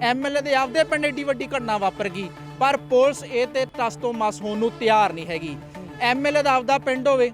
MLA ਦੇ ਆਪਦੇ ਪਿੰਡ ਏਡੀ ਵੱਡੀ ਘਟਨਾ ਵਾਪਰ ਗਈ ਪਰ ਪੁਲਿਸ ਇਹ ਤੇ ਟਸ ਤੋਂ ਮਸ ਹੋਣ ਨੂੰ ਤਿਆਰ ਨਹੀਂ ਹੈਗੀ। ਐਮਐਲਏ ਦਾ ਆਪਦਾ ਪਿੰਡ ਹੋਵੇ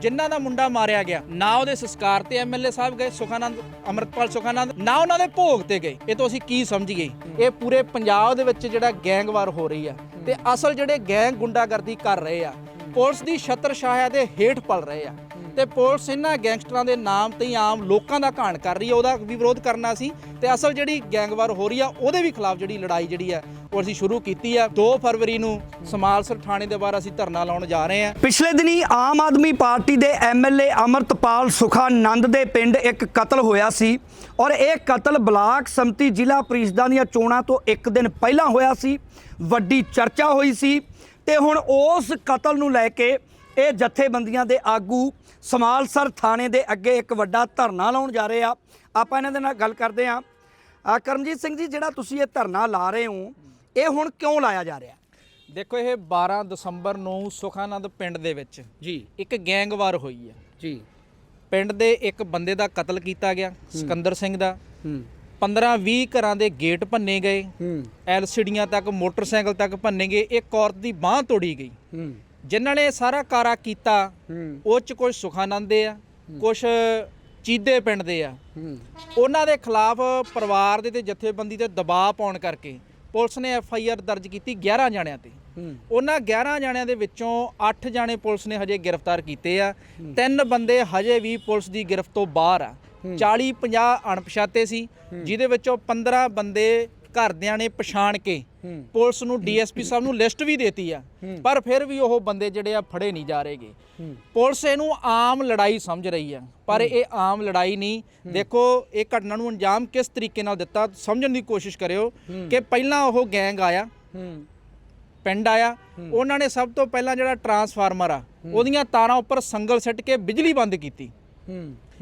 ਜਿਨ੍ਹਾਂ ਦਾ ਮੁੰਡਾ ਮਾਰਿਆ ਗਿਆ ਨਾ ਉਹਦੇ ਸੰਸਕਾਰ ਤੇ ਐਮਐਲਏ ਸਾਹਿਬ ਗਏ ਸੁਖਾਨੰਦ ਅਮਰਤਪਾਲ ਸੁਖਾਨੰਦ ਨਾ ਉਹਨਾਂ ਦੇ ਭੋਗ ਤੇ ਗਏ। ਇਹ ਤੋਂ ਅਸੀਂ ਕੀ ਸਮਝੀਏ? ਇਹ ਪੂਰੇ ਪੰਜਾਬ ਦੇ ਵਿੱਚ ਜਿਹੜਾ ਗੈਂਗਵਾਰ ਹੋ ਰਹੀ ਆ ਤੇ ਅਸਲ ਜਿਹੜੇ ਗੈਂਗ ਗੁੰਡਾਗਰਦੀ ਕਰ ਰਹੇ ਆ ਪੁਲਿਸ ਦੀ ਛਤਰ ਛਾਇਆ ਦੇ ਹੇਠ ਪਲ ਰਹੇ ਆ। ਤੇ ਪੁਲਿਸ ਇਹਨਾਂ ਗੈਂਗਸਟਰਾਂ ਦੇ ਨਾਮ ਤੇ ਹੀ ਆਮ ਲੋਕਾਂ ਦਾ ਘਾਣ ਕਰ ਰਹੀ ਹੈ, ਉਹਦਾ ਵੀ ਵਿਰੋਧ ਕਰਨਾ ਸੀ। ਤੇ ਅਸਲ ਜਿਹੜੀ ਗੈਂਗਵਾਰ ਹੋ ਰਹੀ ਆ, ਉਹਦੇ ਵੀ ਖਿਲਾਫ ਜਿਹੜੀ ਲੜਾਈ ਜਿਹੜੀ ਹੈ ਉਹ ਅਸੀਂ ਸ਼ੁਰੂ ਕੀਤੀ ਆ। 2 ਫਰਵਰੀ ਨੂੰ ਸਮਾਲਸਰ ਥਾਣੇ ਦੇ ਬਾਹਰ ਅਸੀਂ ਧਰਨਾ ਲਾਉਣ ਜਾ ਰਹੇ ਆ। ਪਿਛਲੇ ਦਿਨੀ ਆਮ ਆਦਮੀ ਪਾਰਟੀ ਦੇ ਐਮਐਲਏ ਅਮਰਤਪਾਲ ਸੁਖਾਨੰਦ ਦੇ ਪਿੰਡ ਇੱਕ ਕਤਲ ਹੋਇਆ ਸੀ ਔਰ ਇਹ ਕਤਲ ਬਲਾਕ ਸੰਮਤੀ ਜ਼ਿਲ੍ਹਾ ਪ੍ਰੀਸ਼ਦਾਂ ਦੀਆਂ ਚੋਣਾਂ ਤੋਂ ਇੱਕ ਦਿਨ ਪਹਿਲਾਂ ਹੋਇਆ ਸੀ। ਵੱਡੀ ਚਰਚਾ ਹੋਈ ਸੀ ਤੇ ਹੁਣ ਉਸ ਕਤਲ ਨੂੰ ਲੈ ਕੇ ਇਹ ਜਥੇਬੰਦੀਆਂ ਦੇ ਆਗੂ ਸਮਾਲਸਰ ਥਾਣੇ ਦੇ ਅੱਗੇ ਇੱਕ ਵੱਡਾ ਧਰਨਾ ਲਾਉਣ ਜਾ ਰਹੇ ਆ। ਆਪਾਂ ਇਹਨਾਂ ਦੇ ਨਾਲ ਗੱਲ ਕਰਦੇ ਆ ਕਰਮਜੀਤ ਸਿੰਘ ਜੀ ਜਿਹੜਾ ਤੁਸੀਂ ਇਹ ਧਰਨਾ ਲਾ ਰਹੇ ਹੋ ਇਹ ਹੁਣ ਕਿਉਂ ਲਾਇਆ ਜਾ ਰਿਹਾ? ਦੇਖੋ ਇਹ 12 ਦਸੰਬਰ ਨੂੰ ਸੁਖਾਨੰਦ ਪਿੰਡ ਦੇ ਵਿੱਚ ਜੀ। ਇੱਕ ਗੈਂਗਵਾਰ ਹੋਈ ਆ ਜੀ। ਪਿੰਡ ਦੇ ਇੱਕ ਬੰਦੇ ਦਾ ਕਤਲ ਕੀਤਾ ਗਿਆ ਸਿਕੰਦਰ ਸਿੰਘ ਦਾ। ਹੂੰ। 15-20 ਘਰਾਂ ਦੇ ਗੇਟ ਭੰਨੇ ਗਏ। ਹੂੰ। ਐਲਸੀਡੀਆਂ ਤੱਕ ਮੋਟਰਸਾਈਕਲ ਤੱਕ ਭੰਨੇ ਗਏ। ਇੱਕ ਔਰਤ ਦੀ ਬਾਹ ਤੋੜੀ ਗਈ। ਹੂੰ। ਜਿਨ੍ਹਾਂ ਨੇ ਸਾਰਾ ਕਾਰਾ ਕੀਤਾ ਉਹ ਚ ਕੁਝ ਸੁਖਾਨੰਦ ਦੇ ਆ ਕੁਝ ਚੀਦੇ ਪਿੰਡ ਦੇ ਆ। ਉਹਨਾਂ ਦੇ ਖਿਲਾਫ ਪਰਿਵਾਰ ਦੇ ਤੇ ਜਥੇਬੰਦੀ ਤੇ ਦਬਾਅ ਪਾਉਣ ਕਰਕੇ ਪੁਲਿਸ ਨੇ ਐਫ ਆਈ ਆਰ ਦਰਜ ਕੀਤੀ 11 ਜਾਣਿਆਂ ਤੇ। ਉਹਨਾਂ 11 ਜਾਣਿਆਂ ਦੇ ਵਿੱਚੋਂ 8 ਜਾਣੇ ਪੁਲਿਸ ਨੇ ਹਜੇ ਗ੍ਰਿਫਤਾਰ ਕੀਤੇ ਆ। ਤਿੰਨ ਬੰਦੇ ਹਜੇ ਵੀ ਪੁਲਿਸ ਦੀ ਗ੍ਰਿਫਤ ਤੋਂ ਬਾਹਰ ਆ। 40 50 ਅਣਪਛਾਤੇ ਸੀ ਜਿਹਦੇ ਵਿੱਚੋਂ 15 ਬੰਦੇ ਘਰਦਿਆਂ ਨੇ ਪਛਾਣ ਕੇ ਪੁਲਿਸ ਨੂੰ ਡੀਐਸਪੀ ਸਾਹਿਬ ਨੂੰ ਲਿਸਟ ਵੀ ਦੇਤੀ ਆ। ਪਰ ਫਿਰ ਵੀ ਉਹ ਬੰਦੇ ਜਿਹੜੇ ਆ ਫੜੇ ਨਹੀਂ ਜਾ ਰਹੇਗੇ ਪੁਲਿਸ ਇਹਨੂੰ ਆਮ ਲੜਾਈ ਸਮਝ ਰਹੀ ਆ। ਪਰ ਇਹ ਆਮ ਲੜਾਈ ਨਹੀਂ। ਦੇਖੋ ਇਹ ਘਟਨਾ ਨੂੰ ਅੰਜਾਮ ਕਿਸ ਤਰੀਕੇ ਨਾਲ ਦਿੱਤਾ ਸਮਝਣ ਦੀ ਕੋਸ਼ਿਸ਼ ਕਰਿਓ ਕਿ ਪਹਿਲਾਂ ਉਹ ਗੈਂਗ ਆਇਆ। ਪਿੰਡ ਆਇਆ। ਉਹਨਾਂ ਨੇ ਸਭ ਤੋਂ ਪਹਿਲਾਂ ਜਿਹੜਾ ਟਰਾਂਸਫਾਰਮਰ ਆ ਉਹਦੀਆਂ ਤਾਰਾਂ ਉੱਪਰ ਸੰਗਲ ਸਿੱਟ ਕੇ ਬਿਜਲੀ ਬੰਦ ਕੀਤੀ।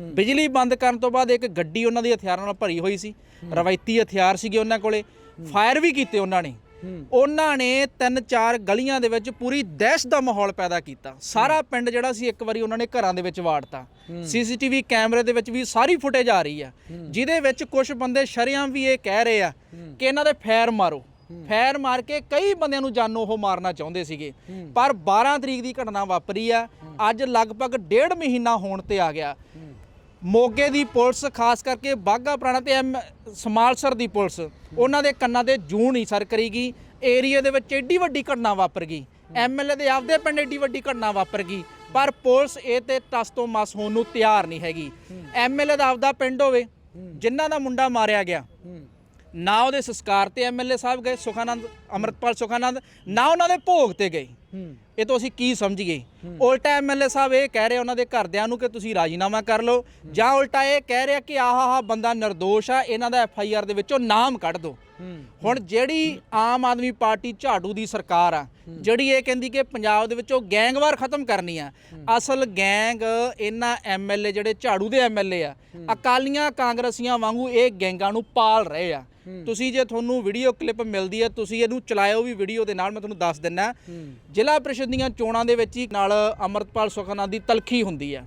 ਬਿਜਲੀ ਬੰਦ ਕਰਨ ਤੋਂ ਬਾਅਦ ਇੱਕ ਗੱਡੀ ਉਹਨਾਂ ਦੀ ਹਥਿਆਰਾਂ ਨਾਲ ਭਰੀ ਹੋਈ ਸੀ। ਰਵਾਇਤੀ ਹਥਿਆਰ ਸੀਗੇ ਉਹਨਾਂ ਕੋਲੇ। ਫਾਇਰ ਵੀ ਕੀਤੇ ਉਹਨਾਂ ਨੇ। ਉਹਨਾਂ ਨੇ ਤਿੰਨ ਚਾਰ ਗਲੀਆਂ ਦੇ ਵਿੱਚ ਪੂਰੀ ਦਹਿਸ਼ਤ ਦਾ ਮਾਹੌਲ ਪੈਦਾ ਕੀਤਾ। ਸਾਰਾ ਪਿੰਡ ਜਿਹੜਾ ਸੀ ਇੱਕ ਵਾਰੀ ਉਹਨਾਂ ਨੇ ਘਰਾਂ ਦੇ ਵਿੱਚ ਵਾੜਤਾ। ਸੀਸੀਟੀਵੀ ਕੈਮਰੇ ਦੇ ਵਿੱਚ ਵੀ ਸਾਰੀ ਫੁਟੇਜ ਆ ਰਹੀ ਆ। ਜਿਹਦੇ ਵਿੱਚ ਕੁਝ ਬੰਦੇ ਸ਼ਰੇਆਮ ਵੀ ਇਹ ਕਹਿ ਰਹੇ ਆ ਕਿ ਇਹਨਾਂ ਦੇ ਫੈਰ ਮਾਰੋ। ਫੈਰ ਮਾਰ ਕੇ ਕਈ ਬੰਦਿਆਂ ਨੂੰ ਜਾਨੋਂ ਉਹ ਮਾਰਨਾ ਚਾਹੁੰਦੇ ਸੀਗੇ। ਪਰ 12 ਤਰੀਕ ਦੀ ਘਟਨਾ ਵਾਪਰੀ ਆ। ਅੱਜ ਲਗਭਗ ਡੇਢ ਮਹੀਨਾ ਹੋਣ ਤੇ ਆ ਗਿਆ। ਮੋਗੇ ਦੀ ਪੁਲਿਸ ਖਾਸ ਕਰਕੇ ਬਾਗਾ ਪੁਰਾਣਾ ਤੇ ਸਮਾਲਸਰ ਦੀ ਪੁਲਿਸ ਉਹਨਾਂ ਦੇ ਕੰਨਾਂ ਤੇ ਜੂੰ ਨਹੀਂ ਸਰ ਕਰੇਗੀ ਏਰੀਆ ਦੇ ਵਿੱਚ ਏਡੀ ਵੱਡੀ ਘਟਨਾ ਵਾਪਰ ਗਈ। ਐਮਐਲਏ ਦੇ ਆਪਦੇ ਪਿੰਡ ਏਡੀ ਵੱਡੀ ਘਟਨਾ ਵਾਪਰ ਗਈ। ਪਰ ਪੁਲਿਸ ਇਹ ਤੇ ਟਸ ਤੋਂ ਮਸ ਹੋਣ ਨੂੰ ਤਿਆਰ ਨਹੀਂ ਹੈਗੀ। ਐਮਐਲਏ ਦਾ ਆਪਦਾ ਪਿੰਡ ਹੋਵੇ ਜਿਨ੍ਹਾਂ ਦਾ ਮੁੰਡਾ ਮਾਰਿਆ ਗਿਆ। ਨਾ ਉਹਦੇ ਸੰਸਕਾਰ ਤੇ ਐਮਐਲਏ ਸਾਹਿਬ ਗਏ ਸੁਖਾਨੰਦ ਅਮਰਤਪਾਲ ਸੁਖਾਨੰਦ ਨਾ ਉਹਨਾਂ ਦੇ ਭੋਗ ਤੇ ਗਏ। ਇਹ ਤੋਂ ਅਸੀਂ ਕੀ ਸਮਝੀਏ ਉਲਟਾ ਐਮਐਲਏ ਸਾਹਿਬ ਇਹ ਕਹਿ ਰਹੇ ਉਹਨਾਂ ਦੇ ਘਰਦਿਆਂ ਨੂੰ ਕਿ ਤੁਸੀਂ ਰਾਜੀਨਾਮਾ ਕਰ ਲਓ ਜਾਂ ਉਲਟਾ ਇਹ ਕਹਿ ਰਿਹਾ ਕਿ ਆਹ ਆਹ ਬੰਦਾ નિર્ਦੋਸ਼ ਆ ਇਹਨਾਂ ਦਾ ਐਫ ਆਈ ਆਰ ਦੇ ਵਿੱਚੋਂ ਨਾਮ ਕੱਢ ਦਿਓ ਹੁਣ ਜਿਹੜੀ ਆਮ ਆਦਮੀ ਪਾਰਟੀ ਝਾੜੂ ਦੀ ਸਰਕਾਰ ਆ ਜਿਹੜੀ ਇਹ ਕਹਿੰਦੀ ਕਿ ਪੰਜਾਬ ਦੇ ਵਿੱਚੋਂ ਗੈਂਗਵਾਰ ਖਤਮ ਕਰਨੀ ਆ ਅਸਲ ਗੈਂਗ ਇਹਨਾਂ ਐਮਐਲਏ ਜਿਹੜੇ ਝਾੜੂ ਦੇ ਐਮਐਲਏ ਆ ਅਕਾਲੀਆਂ ਕਾਂਗਰਸੀਆਂ ਵਾਂਗੂ ਇਹ ਗੈਂਗਾਂ ਨੂੰ ਪਾਲ ਰਹੇ ਆ। ਤੁਸੀਂ ਜੇ ਤੁਹਾਨੂੰ ਵੀਡੀਓ ਕਲਿੱਪ ਮਿਲਦੀ ਹੈ ਤੁਸੀਂ ਇਹਨੂੰ ਚਲਾਇਓ ਵੀ ਵੀਡੀਓ ਦੇ ਨਾਲ ਮੈਂ ਤੁਹਾਨੂੰ ਦੱਸ ਦਿੰਨਾ। ਜ਼ਿਲ੍ਹਾ ਪ੍ਰੀਸ਼ਦ ਦੀਆਂ ਚੋਣਾਂ ਦੇ ਵਿੱਚ ਹੀ ਨਾਲ ਅਮਰਤਪਾਲ ਸੁਖਾਨੰਦ ਦੀ ਤਲਖੀ ਹੁੰਦੀ ਆ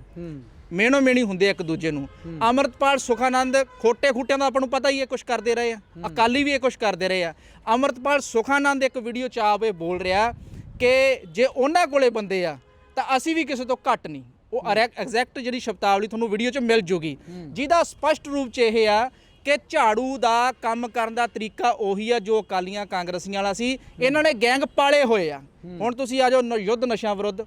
ਮੇਨੋ ਮੇਣੀ ਹੁੰਦੇ ਇੱਕ ਦੂਜੇ ਨੂੰ। ਅਮਰਤਪਾਲ ਸੁਖਾਨੰਦ ਖੋਟੇ ਖੁੱਟਿਆਂ ਦਾ ਆਪਾਂ ਨੂੰ ਪਤਾ ਹੀ ਹੈ ਕੁਝ ਕਰਦੇ ਰਹੇ ਆ। ਅਕਾਲੀ ਵੀ ਇਹ ਕੁਝ ਕਰਦੇ ਰਹੇ ਆ। ਅਮਰਤਪਾਲ ਸੁਖਾਨੰਦ ਇੱਕ ਵੀਡੀਓ ਚ ਆਪ ਇਹ ਬੋਲ ਰਿਹਾ ਕਿ ਜੇ ਉਹਨਾਂ ਕੋਲੇ ਬੰਦੇ ਆ ਤਾਂ ਅਸੀਂ ਵੀ ਕਿਸੇ ਤੋਂ ਘੱਟ ਨਹੀਂ। ਉਹ ਐਗਜ਼ੈਕਟ ਜਿਹੜੀ ਸ਼ਬਦਾਵਲੀ ਤੁਹਾਨੂੰ ਵੀਡੀਓ 'ਚ ਮਿਲ ਜੂਗੀ। ਜਿਹਦਾ ਸਪਸ਼ਟ ਰੂਪ 'ਚ ਇਹ ਆ ਕਿ ਝਾੜੂ ਦਾ ਕੰਮ ਕਰਨ ਦਾ ਤਰੀਕਾ ਉਹੀ ਆ ਜੋ ਅਕਾਲੀਆਂ ਕਾਂਗਰਸੀਆਂ ਵਾਲਾ ਸੀ। ਇਹਨਾਂ ਨੇ ਗੈਂਗ ਪਾਲੇ ਹੋਏ ਆ। ਹੁਣ ਤੁਸੀਂ ਆ ਜਾਓ ਨ- ਯੁੱਧ ਨਸ਼ਿਆਂ ਵਿਰੁੱਧ।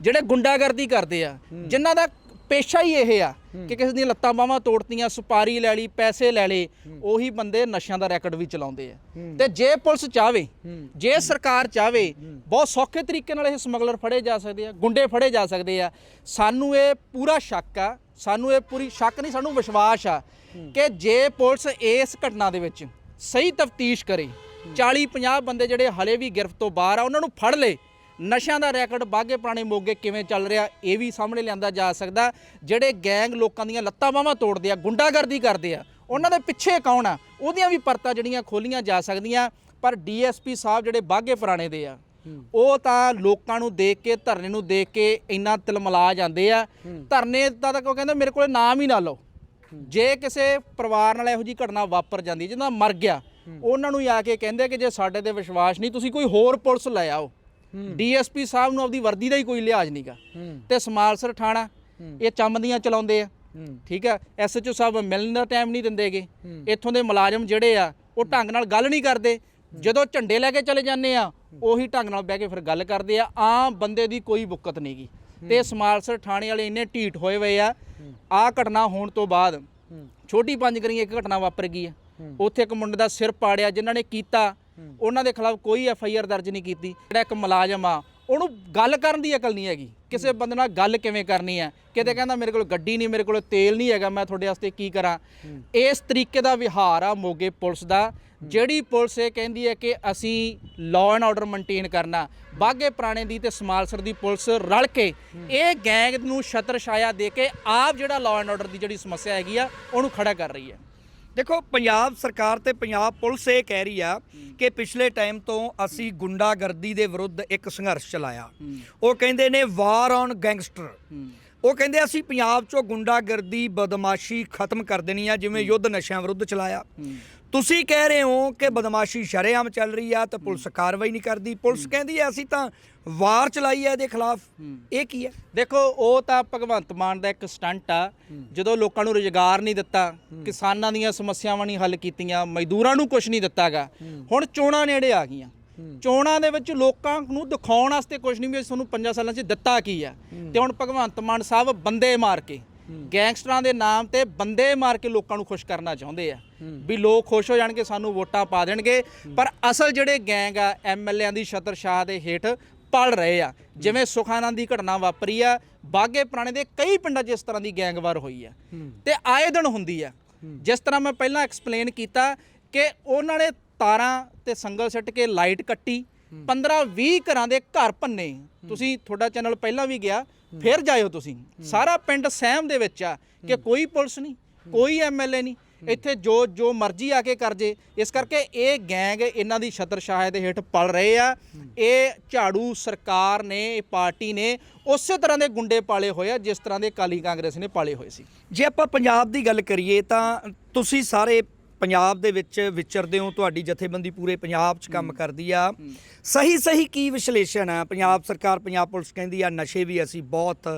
ਜਿਹੜੇ ਗੁੰਡਾਗਰਦੀ ਕਰਦੇ ਆ ਜਿਨ੍ਹਾਂ ਦਾ ਪੇਸ਼ਾ ਹੀ ਇਹ ਆ ਕਿ ਕਿਸੇ ਦੀਆਂ ਲੱਤਾਂ ਬਾਹਾਂ ਤੋੜਤੀਆਂ ਸੁਪਾਰੀ ਲੈ ਲਈ ਪੈਸੇ ਲੈ ਲਏ ਉਹੀ ਬੰਦੇ ਨਸ਼ਿਆਂ ਦਾ ਰੈਕਟ ਵੀ ਚਲਾਉਂਦੇ ਆ। ਤੇ ਜੇ ਪੁਲਿਸ ਚਾਵੇ ਜੇ ਸਰਕਾਰ ਚਾਵੇ ਬਹੁਤ ਸੌਖੇ ਤਰੀਕੇ ਨਾਲ ਇਹ ਸਮਗਲਰ ਫੜੇ ਜਾ ਸਕਦੇ ਆ ਗੁੰਡੇ ਫੜੇ ਜਾ ਸਕਦੇ ਆ। ਸਾਨੂੰ ਇਹ ਪੂਰਾ ਸ਼ੱਕ ਆ ਸਾਨੂੰ ਇਹ ਪੂਰੀ ਸ਼ੱਕ ਨਹੀਂ ਸਾਨੂੰ ਵਿਸ਼ਵਾਸ ਆ ਕਿ ਜੇ ਪੁਲਿਸ ਇਸ ਘਟਨਾ ਦੇ ਵਿੱਚ ਸਹੀ ਤਫਤੀਸ਼ ਕਰੇ 40 50 ਬੰਦੇ ਜਿਹੜੇ ਹਲੇ ਵੀ ਗ੍ਰਿਫਤ ਤੋਂ ਬਾਹਰ ਆ ਉਹਨਾਂ ਨੂੰ ਫੜ ਲੇ ਨਸ਼ਿਆਂ ਦਾ ਰੈਕਟ ਬਾਗੇ ਪੁਰਾਣੇ ਮੋਗੇ ਕਿਵੇਂ ਚੱਲ ਰਿਹਾ ਇਹ ਵੀ ਸਾਹਮਣੇ ਲਿਆਂਦਾ ਜਾ ਸਕਦਾ। ਜਿਹੜੇ ਗੈਂਗ ਲੋਕਾਂ ਦੀਆਂ ਲੱਤਾਂ ਬਾਹਾਂ ਤੋੜਦੇ ਆ ਗੁੰਡਾਗਰਦੀ ਕਰਦੇ ਆ ਉਹਨਾਂ ਦੇ ਪਿੱਛੇ ਕੌਣ ਆ? ਉਹਦੀਆਂ ਵੀ ਪਰਤਾਂ ਜਿਹੜੀਆਂ ਖੋਲੀਆਂ ਜਾ ਸਕਦੀਆਂ ਪਰ ਡੀਐਸਪੀ ਸਾਹਿਬ ਜਿਹੜੇ ਬਾਗੇ ਪੁਰਾਣੇ ਦੇ ਆ ਉਹ ਤਾਂ ਲੋਕਾਂ ਨੂੰ ਦੇਖ ਕੇ ਧਰਨੇ ਨੂੰ ਦੇਖ ਕੇ ਇੰਨਾ ਤਿਲਮਲਾ ਜਾਂਦੇ ਆ। ਧਰਨੇ ਦਾ ਤਾਂ ਕੋਈ ਕਹਿੰਦਾ ਮੇਰੇ ਕੋਲੇ ਨਾਮ ਹੀ ਨਾ ਲਓ। ਜੇ ਕਿਸੇ ਪਰਿਵਾਰ ਨਾਲ ਇਹੋ ਜੀ ਘਟਨਾ ਵਾਪਰ ਜਾਂਦੀ ਜਿਹਦਾ ਮਰ ਗਿਆ ਉਹਨਾਂ ਨੂੰ ਹੀ ਆ ਕੇ ਕਹਿੰਦੇ ਕਿ ਜੇ ਸਾਡੇ ਤੇ ਵਿਸ਼ਵਾਸ ਨਹੀਂ ਤੁਸੀਂ ਕੋਈ ਹੋਰ ਪੁਲਿਸ ਲੈ ਆਓ। ਡੀਐਸਪੀ ਸਾਹਿਬ ਨੂੰ ਆਪਦੀ ਵਰਦੀ ਦਾ ਹੀ ਕੋਈ ਲਿਹਾਜ਼ ਨਹੀਂਗਾ ਤੇ ਸਮਾਲਸਰ ਥਾਣਾ ਇਹ ਚੰਮਦੀਆਂ ਚਲਾਉਂਦੇ ਆ। ਠੀਕ ਆ ਐਸਐਚਓ ਸਾਹਿਬ ਮਿਲਣ ਦਾ ਟਾਈਮ ਨਹੀਂ ਦਿੰਦੇਗੇ ਇੱਥੋਂ ਦੇ ਮੁਲਾਜ਼ਮ ਜਿਹੜੇ ਆ ਉਹ ਢੰਗ ਨਾਲ ਗੱਲ ਨਹੀਂ ਕਰਦੇ। ਜਦੋਂ ਝੰਡੇ ਲੈ ਕੇ ਚਲੇ ਜਾਂਦੇ ਆ ਉਹੀ ਢੰਗ ਨਾਲ ਬਹਿ ਕੇ ਫਿਰ ਗੱਲ ਕਰਦੇ ਆ। ਆਮ ਬੰਦੇ ਦੀ ਕੋਈ ਬੁੱਕਤ ਨਹੀਂਗੀ ਤੇ ਸਮਾਲਸਰ ਥਾਣੇ ਵਾਲੇ ਇੰਨੇ ਢੀਠ ਹੋਏ ਹੋਏ ਆ। ਆ ਘਟਨਾ ਹੋਣ ਤੋਂ ਬਾਅਦ ਛੋਟੀ ਪੰਜ ਕਰੀ ਇੱਕ ਘਟਨਾ ਵਾਪਰ ਗਈ ਆ। ਉੱਥੇ ਇੱਕ ਮੁੰਡੇ ਦਾ ਸਿਰ ਪਾੜਿਆ ਜਿਨ੍ਹਾਂ ਨੇ ਕੀਤਾ ਉਹਨਾਂ ਦੇ ਖਿਲਾਫ ਕੋਈ ਐਫ ਆਈ ਆਰ ਦਰਜ ਨਹੀਂ ਕੀਤੀ। ਜਿਹੜਾ ਇੱਕ ਮੁਲਾਜ਼ਮ ਆ ਉਹਨੂੰ ਗੱਲ ਕਰਨ ਦੀ ਅਕਲ ਨਹੀਂ ਹੈਗੀ। ਕਿਸੇ ਬੰਦੇ ਨਾਲ ਗੱਲ ਕਿਵੇਂ ਕਰਨੀ ਹੈ? ਕਿਤੇ ਕਹਿੰਦਾ ਮੇਰੇ ਕੋਲ ਗੱਡੀ ਨਹੀਂ ਮੇਰੇ ਕੋਲ ਤੇਲ ਨਹੀਂ ਹੈਗਾ ਮੈਂ ਤੁਹਾਡੇ ਵਾਸਤੇ ਕੀ ਕਰਾਂ? ਇਸ ਤਰੀਕੇ ਦਾ ਵਿਹਾਰ ਆ ਮੋਗੇ ਪੁਲਿਸ ਦਾ। ਜਿਹੜੀ ਪੁਲਿਸ ਇਹ ਕਹਿੰਦੀ ਹੈ ਕਿ ਅਸੀਂ ਲਾਅ ਐਂਡ ਆਰਡਰ ਮੇਨਟੇਨ ਕਰਨਾ। ਬਾਗੇ ਪੁਰਾਣੇ ਦੀ ਤੇ ਸਮਾਲਸਰ ਦੀ ਪੁਲਿਸ ਰਲ ਕੇ ਇਹ ਗੈਂਗ ਨੂੰ ਛਤਰ ਛਾਇਆ ਦੇ ਕੇ ਆਪ ਜਿਹੜਾ ਲਾਅ ਐਂਡ ਆਰਡਰ ਦੀ ਜਿਹੜੀ ਸਮੱਸਿਆ ਹੈਗੀ ਆ ਉਹਨੂੰ ਖੜਾ ਕਰ ਰਹੀ ਹੈ। ਦੇਖੋ ਪੰਜਾਬ ਸਰਕਾਰ ਤੇ ਪੰਜਾਬ ਪੁਲਿਸ ਇਹ ਕਹਿ ਰਹੀ ਆ ਕਿ ਪਿਛਲੇ ਟਾਈਮ ਤੋਂ ਅਸੀਂ ਗੁੰਡਾਗਰਦੀ ਦੇ ਵਿਰੁੱਧ ਇੱਕ ਸੰਘਰਸ਼ ਚਲਾਇਆ। ਉਹ ਕਹਿੰਦੇ ਨੇ ਵਾਰ ਔਨ ਗੈਂਗਸਟਰ। ਉਹ ਕਹਿੰਦੇ ਅਸੀਂ ਪੰਜਾਬ 'ਚੋਂ ਗੁੰਡਾਗਰਦੀ ਬਦਮਾਸ਼ੀ ਖਤਮ ਕਰ ਦੇਣੀ ਆ ਜਿਵੇਂ ਯੁੱਧ ਨਸ਼ਿਆਂ ਵਿਰੁੱਧ ਚਲਾਇਆ। ਤੁਸੀਂ ਕਹਿ ਰਹੇ ਹੋ ਕਿ ਬਦਮਾਸ਼ੀ ਸ਼ਰੇਆਮ ਚੱਲ ਰਹੀ ਆ ਤੇ ਪੁਲਿਸ ਕਾਰਵਾਈ ਨਹੀਂ ਕਰਦੀ। ਪੁਲਿਸ ਕਹਿੰਦੀ ਆ ਅਸੀਂ ਤਾਂ ਵਾਰ ਚਲਾਈ ਆ ਇਹਦੇ ਖਿਲਾਫ। ਇਹ ਕੀ ਹੈ ਦੇਖੋ ਉਹ ਤਾਂ ਭਗਵੰਤ ਮਾਨ ਦਾ ਇੱਕ ਸਟੰਟ ਆ। ਜਦੋਂ ਲੋਕਾਂ ਨੂੰ ਰੁਜ਼ਗਾਰ ਨਹੀਂ ਦਿੱਤਾ ਕਿਸਾਨਾਂ ਦੀਆਂ ਸਮੱਸਿਆਵਾਂ ਨਹੀਂ ਹੱਲ ਕੀਤੀਆਂ ਮਜ਼ਦੂਰਾਂ ਨੂੰ ਕੁਝ ਨਹੀਂ ਦਿੱਤਾਗਾ। ਹੁਣ ਚੋਣਾਂ ਨੇੜੇ ਆ ਗਈਆਂ। ਚੋਣਾਂ ਦੇ ਵਿੱਚ ਲੋਕਾਂ ਨੂੰ ਦਿਖਾਉਣ ਵਾਸਤੇ ਕੁਝ ਨਹੀਂ ਵੀ ਤੁਹਾਨੂੰ 5 ਸਾਲਾਂ 'ਚ ਦਿੱਤਾ ਕੀ ਆ। ਤੇ ਹੁਣ ਭਗਵੰਤ ਮਾਨ ਸਾਹਿਬ ਬੰਦੇ ਮਾਰ ਕੇ ਗੈਂਗਸਟਰਾਂ ਦੇ ਨਾਮ ਤੇ ਬੰਦੇ ਮਾਰ ਕੇ ਲੋਕਾਂ ਨੂੰ ਖੁਸ਼ ਕਰਨਾ ਚਾਹੁੰਦੇ ਆ। ਵੀ ਲੋਕ ਖੁਸ਼ ਹੋ ਜਾਣਗੇ, ਸਾਨੂੰ ਵੋਟਾਂ ਪਾ ਦੇਣਗੇ। ਪਰ ਅਸਲ ਜਿਹੜੇ ਗੈਂਗ ਆ ਐਮਐਲਏਆਂ ਦੀ ਛਤਰ ਛਾਹ ਦੇ ਹੇਠ ਪਲ ਰਹੇ ਆ। ਜਿਵੇਂ ਸੁਖਾਨੰਦ ਦੀ ਘਟਨਾ ਵਾਪਰੀ ਆ, ਬਾਗੇ ਪੁਰਾਣੇ ਦੇ ਕਈ ਪਿੰਡਾਂ 'ਚ ਇਸ ਤਰ੍ਹਾਂ ਦੀ ਗੈਂਗਵਾਰ ਹੋਈ ਆ। ਤੇ ਆਏ ਦਿਨ ਹੁੰਦੀ ਆ। ਜਿਸ ਤਰ੍ਹਾਂ ਮੈਂ ਪਹਿਲਾਂ ਐਕਸਪਲੇਨ ਕੀਤਾ ਕਿ ਉਹਨਾਂ ਨੇ ਤਾਰਾਂ ਤੇ ਸੰਗਲ ਸਿੱਟ ਕੇ ਲਾਈਟ ਕੱਟੀ 15 20 ਘਰਾਂ ਦੇ ਘਰ ਭੰਨੇ। ਤੁਸੀਂ ਤੁਹਾਡਾ ਚੈਨਲ ਪਹਿਲਾਂ ਵੀ ਗਿਆ, ਫਿਰ ਜਾਇਓ ਤੁਸੀਂ। ਸਾਰਾ ਪਿੰਡ ਸਹਿਮ ਦੇ ਵਿੱਚ ਆ ਕਿ ਕੋਈ ਪੁਲਿਸ ਨਹੀਂ, ਕੋਈ ਐਮਐਲਏ ਨਹੀਂ। ਇੱਥੇ ਜੋ ਜੋ ਮਰਜ਼ੀ ਆ ਕੇ ਕਰ ਜੇ। ਇਸ ਕਰਕੇ ਇਹ ਗੈਂਗ ਇਹਨਾਂ ਦੀ ਛਤਰਛਾਇਆ ਦੇ ਹੇਠ ਪਲ ਰਹੇ ਆ। ਇਹ ਝਾੜੂ ਸਰਕਾਰ ਨੇ, ਇਹ ਪਾਰਟੀ ਨੇ ਉਸੇ ਤਰ੍ਹਾਂ ਦੇ ਗੁੰਡੇ ਪਾਲੇ ਹੋਏ ਆ, ਜਿਸ ਤਰ੍ਹਾਂ ਦੇ ਕਾਲੀ ਕਾਂਗਰਸ ਨੇ ਪਾਲੇ ਹੋਏ ਸੀ। ਜੇ ਆਪਾਂ ਪੰਜਾਬ ਦੀ ਗੱਲ ਕਰੀਏ ਤਾਂ ਤੁਸੀਂ ਸਾਰੇ ਪੰਜਾਬ ਦੇ ਵਿੱਚ ਵਿਚਰਦੇ ਹੋ ਤੁਹਾਡੀ ਜਥੇਬੰਦੀ ਪੂਰੇ ਪੰਜਾਬ 'ਚ ਕੰਮ ਕਰਦੀ ਆ। ਸਹੀ ਸਹੀ ਕੀ ਵਿਸ਼ਲੇਸ਼ਣ ਆ? ਪੰਜਾਬ ਸਰਕਾਰ ਪੰਜਾਬ ਪੁਲਿਸ ਕਹਿੰਦੀ ਆ ਨਸ਼ੇ ਵੀ ਅਸੀਂ ਬਹੁਤ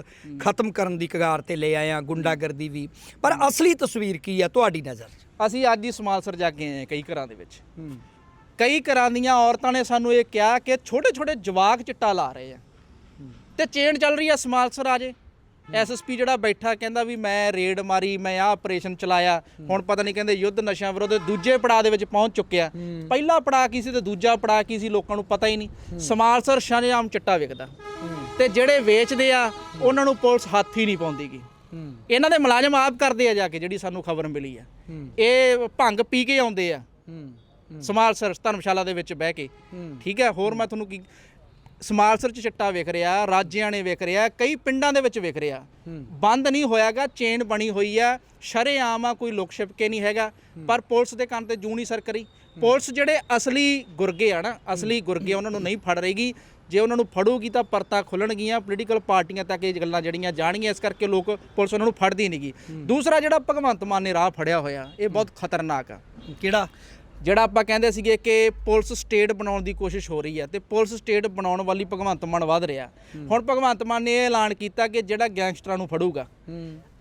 ਖਤਮ ਕਰਨ ਦੀ ਕਗਾਰ ਤੇ ਲੈ ਆਏ ਆ ਗੁੰਡਾਗਰਦੀ ਵੀ। ਪਰ ਅਸਲੀ ਤਸਵੀਰ ਕੀ ਆ ਤੁਹਾਡੀ ਨਜ਼ਰ 'ਚ? ਅਸੀਂ ਅੱਜ ਹੀ ਸਮਾਲਸਰ ਜਾ ਕੇ ਆਏ ਹਾਂ ਕਈ ਘਰਾਂ ਦੇ ਵਿੱਚ। ਕਈ ਘਰਾਂ ਦੀਆਂ ਔਰਤਾਂ ਨੇ ਸਾਨੂੰ ਇਹ ਕਿਹਾ ਕਿ ਛੋਟੇ ਛੋਟੇ ਜਵਾਕ ਚਿੱਟਾ ਲਾ ਰਹੇ ਆ। ਤੇ ਚੇਨ ਚੱਲ ਰਹੀ ਆ ਸਮਾਲਸਰ ਆ ਜੇ। ਐਸਐਸਪੀ ਜਿਹੜਾ ਬੈਠਾ ਕਹਿੰਦਾ ਵੀ ਮੈਂ ਰੇਡ ਮਾਰੀ ਮੈਂ ਆਹ ਆਪਰੇਸ਼ਨ ਚਲਾਇਆ। ਹੁਣ ਪਤਾ ਨਹੀਂ ਕਹਿੰਦੇ ਯੁੱਧ ਨਸ਼ਿਆਂ ਵਿਰੁੱਧ ਦੂਜੇ ਪੜਾਅ ਦੇ ਵਿੱਚ ਪਹੁੰਚ ਚੁੱਕਿਆ। ਪਹਿਲਾ ਪੜਾਅ ਕੀ ਸੀ ਤੇ ਦੂਜਾ ਪੜਾਅ ਕੀ ਸੀ ਲੋਕਾਂ ਨੂੰ ਪਤਾ ਹੀ ਨਹੀਂ। ਸਮਾਲਸਰ ਸ਼ਰੇਆਮ ਚਿੱਟਾ ਵਿਕਦਾ। ਤੇ ਜਿਹੜੇ ਵੇਚਦੇ ਆ ਉਹਨਾਂ ਨੂੰ ਪੁਲਿਸ ਹੱਥ ਹੀ ਨਹੀਂ ਪਾਉਂਦੀਗੀ ਇਹਨਾਂ ਦੇ ਮੁਲਾਜ਼ਮ ਆਪ ਕਰਦੇ ਆ ਜਾ ਕੇ ਜਿਹੜੀ ਸਾਨੂੰ ਖਬਰ ਮਿਲੀ ਆ। ਇਹ ਭੰਗ ਪੀ ਕੇ ਆਉਂਦੇ ਆ। ਸਮਾਲਸਰ ਧਰਮਸ਼ਾਲਾ ਦੇ ਵਿੱਚ ਬਹਿ ਕੇ। ਠੀਕ ਹੈ ਹੋਰ ਮੈਂ ਤੁਹਾਨੂੰ ਕੀ ਸਮਾਲਸਰ ਚ ਚਿੱਟਾ ਵਿਖ ਰਿਹਾ ਰਾਜਿਆਣੇ ਵਿਖ ਰਿਹਾ ਕਈ ਪਿੰਡਾਂ ਦੇ ਵਿੱਚ ਵਿਖ ਰਿਹਾ। ਬੰਦ ਨਹੀਂ ਹੋਇਆਗਾ ਚੇਨ ਬਣੀ ਹੋਈ ਆ ਸ਼ਰੇਆਮ ਆ ਕੋਈ ਲੁਕ ਛਿਪਕੇ ਨਹੀਂ ਹੈਗਾ। ਪਰ ਪੁਲਿਸ ਦੇ ਕੰਨ ਤੇ ਜੂ ਨਹੀਂ ਸਰ ਕਰੀ ਪੁਲਿਸ ਜਿਹੜੇ ਅਸਲੀ ਗੁਰਗੇ ਆ ਨਾ ਅਸਲੀ ਗੁਰਗੇ ਉਹਨਾਂ ਨੂੰ ਨਹੀਂ ਫੜ ਰਹੇਗੀ। ਜੇ ਉਹਨਾਂ ਨੂੰ ਫੜੂਗੀ ਤਾਂ ਪਰਤਾ ਖੁੱਲਣਗੀਆਂ ਪੋਲੀਟੀਕਲ ਪਾਰਟੀਆਂ ਤੱਕ ਇਹ ਗੱਲਾਂ ਜਿਹੜੀਆਂ ਜਾਣਗੀਆਂ ਇਸ ਕਰਕੇ ਲੋਕ ਪੁਲਿਸ ਉਹਨਾਂ ਨੂੰ ਫੜਦੀ ਨਹੀਂਗੀ ਦੂਸਰਾ ਜਿਹੜਾ ਭਗਵੰਤ ਮਾਨ ਨੇ ਰਾਹ ਫੜਿਆ ਹੋਇਆ ਇਹ ਬਹੁਤ ਖਤਰਨਾਕ ਆ। ਕਿਹੜਾ? ਜਿਹੜਾ ਆਪਾਂ ਕਹਿੰਦੇ ਸੀਗੇ ਕਿ ਪੁਲਿਸ ਸਟੇਟ ਬਣਾਉਣ ਦੀ ਕੋਸ਼ਿਸ਼ ਹੋ ਰਹੀ ਹੈ ਤੇ ਪੁਲਿਸ ਸਟੇਟ ਬਣਾਉਣ ਵਾਲੀ ਭਗਵੰਤ ਮਾਨ ਵੱਧ ਰਿਹਾ। ਹੁਣ ਭਗਵੰਤ ਮਾਨ ਨੇ ਇਹ ਐਲਾਨ ਕੀਤਾ ਕਿ ਜਿਹੜਾ ਗੈਂਗਸਟਰਾਂ ਨੂੰ ਫੜੂਗਾ